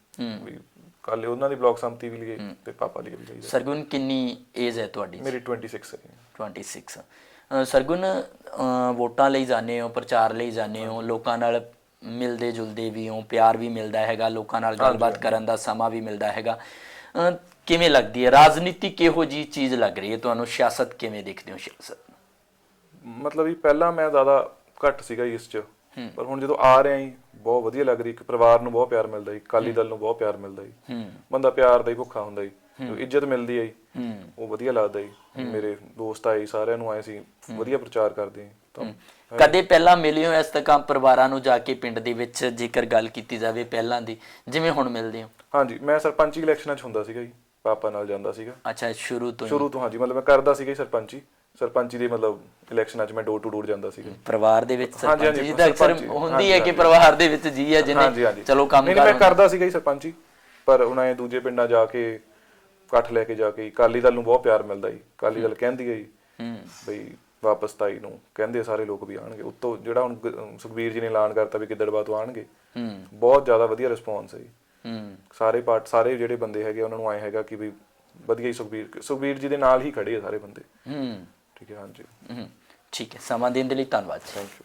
ਵੀ ਕੱਲ ਉਹਨਾਂ ਦੀ ਬਲਾਕ ਸੰਮਤੀ ਵੀ ਲਈ ਤੇ ਪਾਪਾ ਲਈ ਵੀ ਲਈ ਸਰਗੁਣ ਕਿੰਨੀ ਏਜ ਹੈ ਤੁਹਾਡੀ? ਮੇਰੀ 26 ਹੈ। 26 ਅਹ, ਸਰਗੁਣ ਅਹ, ਵੋਟਾਂ ਲਈ ਜਾਂਦੇ ਹੋ ਪ੍ਰਚਾਰ ਲਈ ਜਾਂਦੇ ਹੋ ਲੋਕਾਂ ਨਾਲ ਮਿਲਦੇ ਜੁਲਦੇ ਵੀ ਹੋ ਪਿਆਰ ਵੀ ਮਿਲਦਾ ਹੈਗਾ ਲੋਕਾਂ ਨਾਲ ਗੱਲਬਾਤ ਕਰਨ ਦਾ ਸਮਾਂ ਵੀ ਮਿਲਦਾ ਹੈਗਾ। ਅਹ, ਕਿਵੇਂ ਲੱਗਦੀ ਹੈ? ਰਾਜਨੀਤੀ ਕਿਹੋ ਜੀ ਚੀਜ਼ ਲੱਗ ਰਹੀ ਹੈ? ਤੁਹਾਨੂੰ ਸਿਆਸਤ ਕਿਵੇਂ ਦੇਖਦੇ ਹੋ ਸਿਆਸਤ? ਮਤਲਬ ਵੀ ਪਹਿਲਾਂ ਮੈਂ ਜ਼ਿਆਦਾ ਘੱਟ ਸੀਗਾ ਇਸ 'ਚ। ਪਰ ਹੁਣ ਜਦੋਂ ਆ ਰਿਹਾ ਜੀ ਬਹੁਤ ਵਧੀਆ ਲੱਗ ਰਹੀ ਇੱਕ ਪਰਿਵਾਰ ਨੂੰ ਬਹੁਤ ਪਿਆਰ ਮਿਲਦਾ ਜੀ। ਕਾਲੀ ਦਲ ਨੂੰ ਬਹੁਤ ਪਿਆਰ ਮਿਲਦਾ ਜੀ। ਹੂੰ। ਬੰਦਾ ਪਿਆਰ ਦਾ ਹੀ ਭੁੱਖਾ ਹੁੰਦਾ ਜੀ। ਜੋ ਇੱਜ਼ਤ ਮਿਲਦੀ ਹੈ ਜੀ। ਉਹ ਵਧੀਆ ਲੱਗਦਾ ਜੀ। ਮੇਰੇ ਦੋਸਤ ਆਏ ਸਾਰਿਆਂ ਨੂੰ ਆਏ ਸੀ। ਵਧੀਆ ਪ੍ਰਚਾਰ ਕਰਦੇ ਤਾਂ ਕਦੇ ਪਹਿਲਾਂ ਮਿਲੇ ਹੋ ਇਸ ਤੱਕ ਪਰਿਵਾਰਾਂ ਨੂੰ ਜਾ ਕੇ ਪਿੰਡ ਦੇ ਵਿੱਚ ਜੇਕਰ ਗੱਲ ਕੀਤੀ ਜਾਵੇ ਪਹਿਲਾਂ ਦੀ? ਜਿਵੇਂ ਹੁਣ ਮਿਲਦੇ ਹੋ? ਹਾਂਜੀ। ਮੈਂ ਸਰਪੰਚੀ ਇਲੈਕਸ਼ਨਾਂ 'ਚ ਹੁੰਦਾ ਸੀਗਾ ਜੀ। ਪਾਪਾ ਨਾਲ ਜਾਂਦਾ ਸੀਗਾ। ਅੱਛਾ ਸ਼ੁਰੂ ਤੋਂ ਹੀ। ਸ਼ੁਰੂ ਤੋਂ ਹਾਂਜੀ ਮਤਲਬ ਮੈਂ ਕਰਦਾ ਸੀਗਾ ਜੀ ਸਰਪੰਚੀ। ਸਰਪੰਚੀ ਦੇ ਮਤਲਬ ਇਲੈਕਸ਼ਨਾਂ 'ਚ ਮੈਂ ਡੋਰ ਟੂ ਡੋਰ ਜਾਂਦਾ ਸੀਗਾ। ਪਰਿਵਾਰ ਦੇ ਵਿੱਚ ਹਾਂਜੀ, ਸਰਪੰਚ ਹਾਂਜੀ, ਜੀ ਤਾਂ ਅਕਸਰ ਸਰਪੰਚ, ਹੁੰਦੀ ਹੈ ਹਾਂਜੀ, ਕਿ ਪਰਿਵਾਰ ਦੇ ਵਿੱਚ ਜੀ ਹੈ ਹਾਂਜੀ ਜਿਹਨੇ। ਹਾਂਜੀ ਚਲੋ ਕੰਮ ਨਹੀਂ ਨਹੀਂ, ਮੈਂ ਕਰ। ਕਰਦਾ ਸੀਗਾ ਜੀ ਸਰਪੰਚੀ। ਪਰ ਉਹਨਾਂ ਨੇ ਦੂਜੇ ਪਿੰਡਾਂ ਜਾ ਕੇ ਇਕੱਠ ਲੈ ਕੇ ਜਾ ਕੇ ਕਾਲੀ ਦਲ ਨੂੰ ਬਹੁਤ ਪਿਆਰ ਮਿਲਦਾ ਜੀ। ਕਾਲੀ ਦਲ ਕਹਿੰਦੀ ਹੈ ਜੀ ਹੂੰ। ਬਈ ਵਾਪਸ ਤਾਈ ਨੂੰ। ਕਹਿੰਦੇ ਆ ਸਾਰੇ ਲੋਕ ਵੀ ਆਣਗੇ ਉੱਤੋਂ ਜਿਹੜਾ ਹੁਣ ਗ- ਸੁਖਬੀਰ ਜੀ ਨੇ ਐਲਾਨ ਕਰਤਾ ਵੀ ਗਿੱਦੜਬਾਹ ਤੋਂ ਆਣਗੇ ਹੂੰ। ਬਹੁਤ ਜ਼ਿਆਦਾ ਵਧੀਆ ਰਿਸਪੌਂਸ ਹੈ ਜੀ। ਹੂੰ। ਸਾਰੇ ਪਾਰਟ ਸਾਰੇ ਜਿਹੜੇ ਬੰਦੇ ਹੈਗੇ ਉਹਨਾਂ ਨੂੰ ਆਏ ਹੈਗਾ ਕਿ ਵੀ ਵਧੀਆ ਹੀ ਸੁਖਬੀਰ ਸੁਖਬੀਰ ਜੀ ਦੇ ਨਾਲ ਹੀ ਖੜੇ ਆ ਸਾਰੇ ਬੰਦੇ। ਹੂੰ। ਠੀਕ ਹੈ ਹਾਂਜੀ। ਹੂੰ। ਠੀਕ ਹੈ ਸਮਾਂ ਦੇਣ ਦੇ ਲਈ ਧੰਨਵਾਦ। Thank you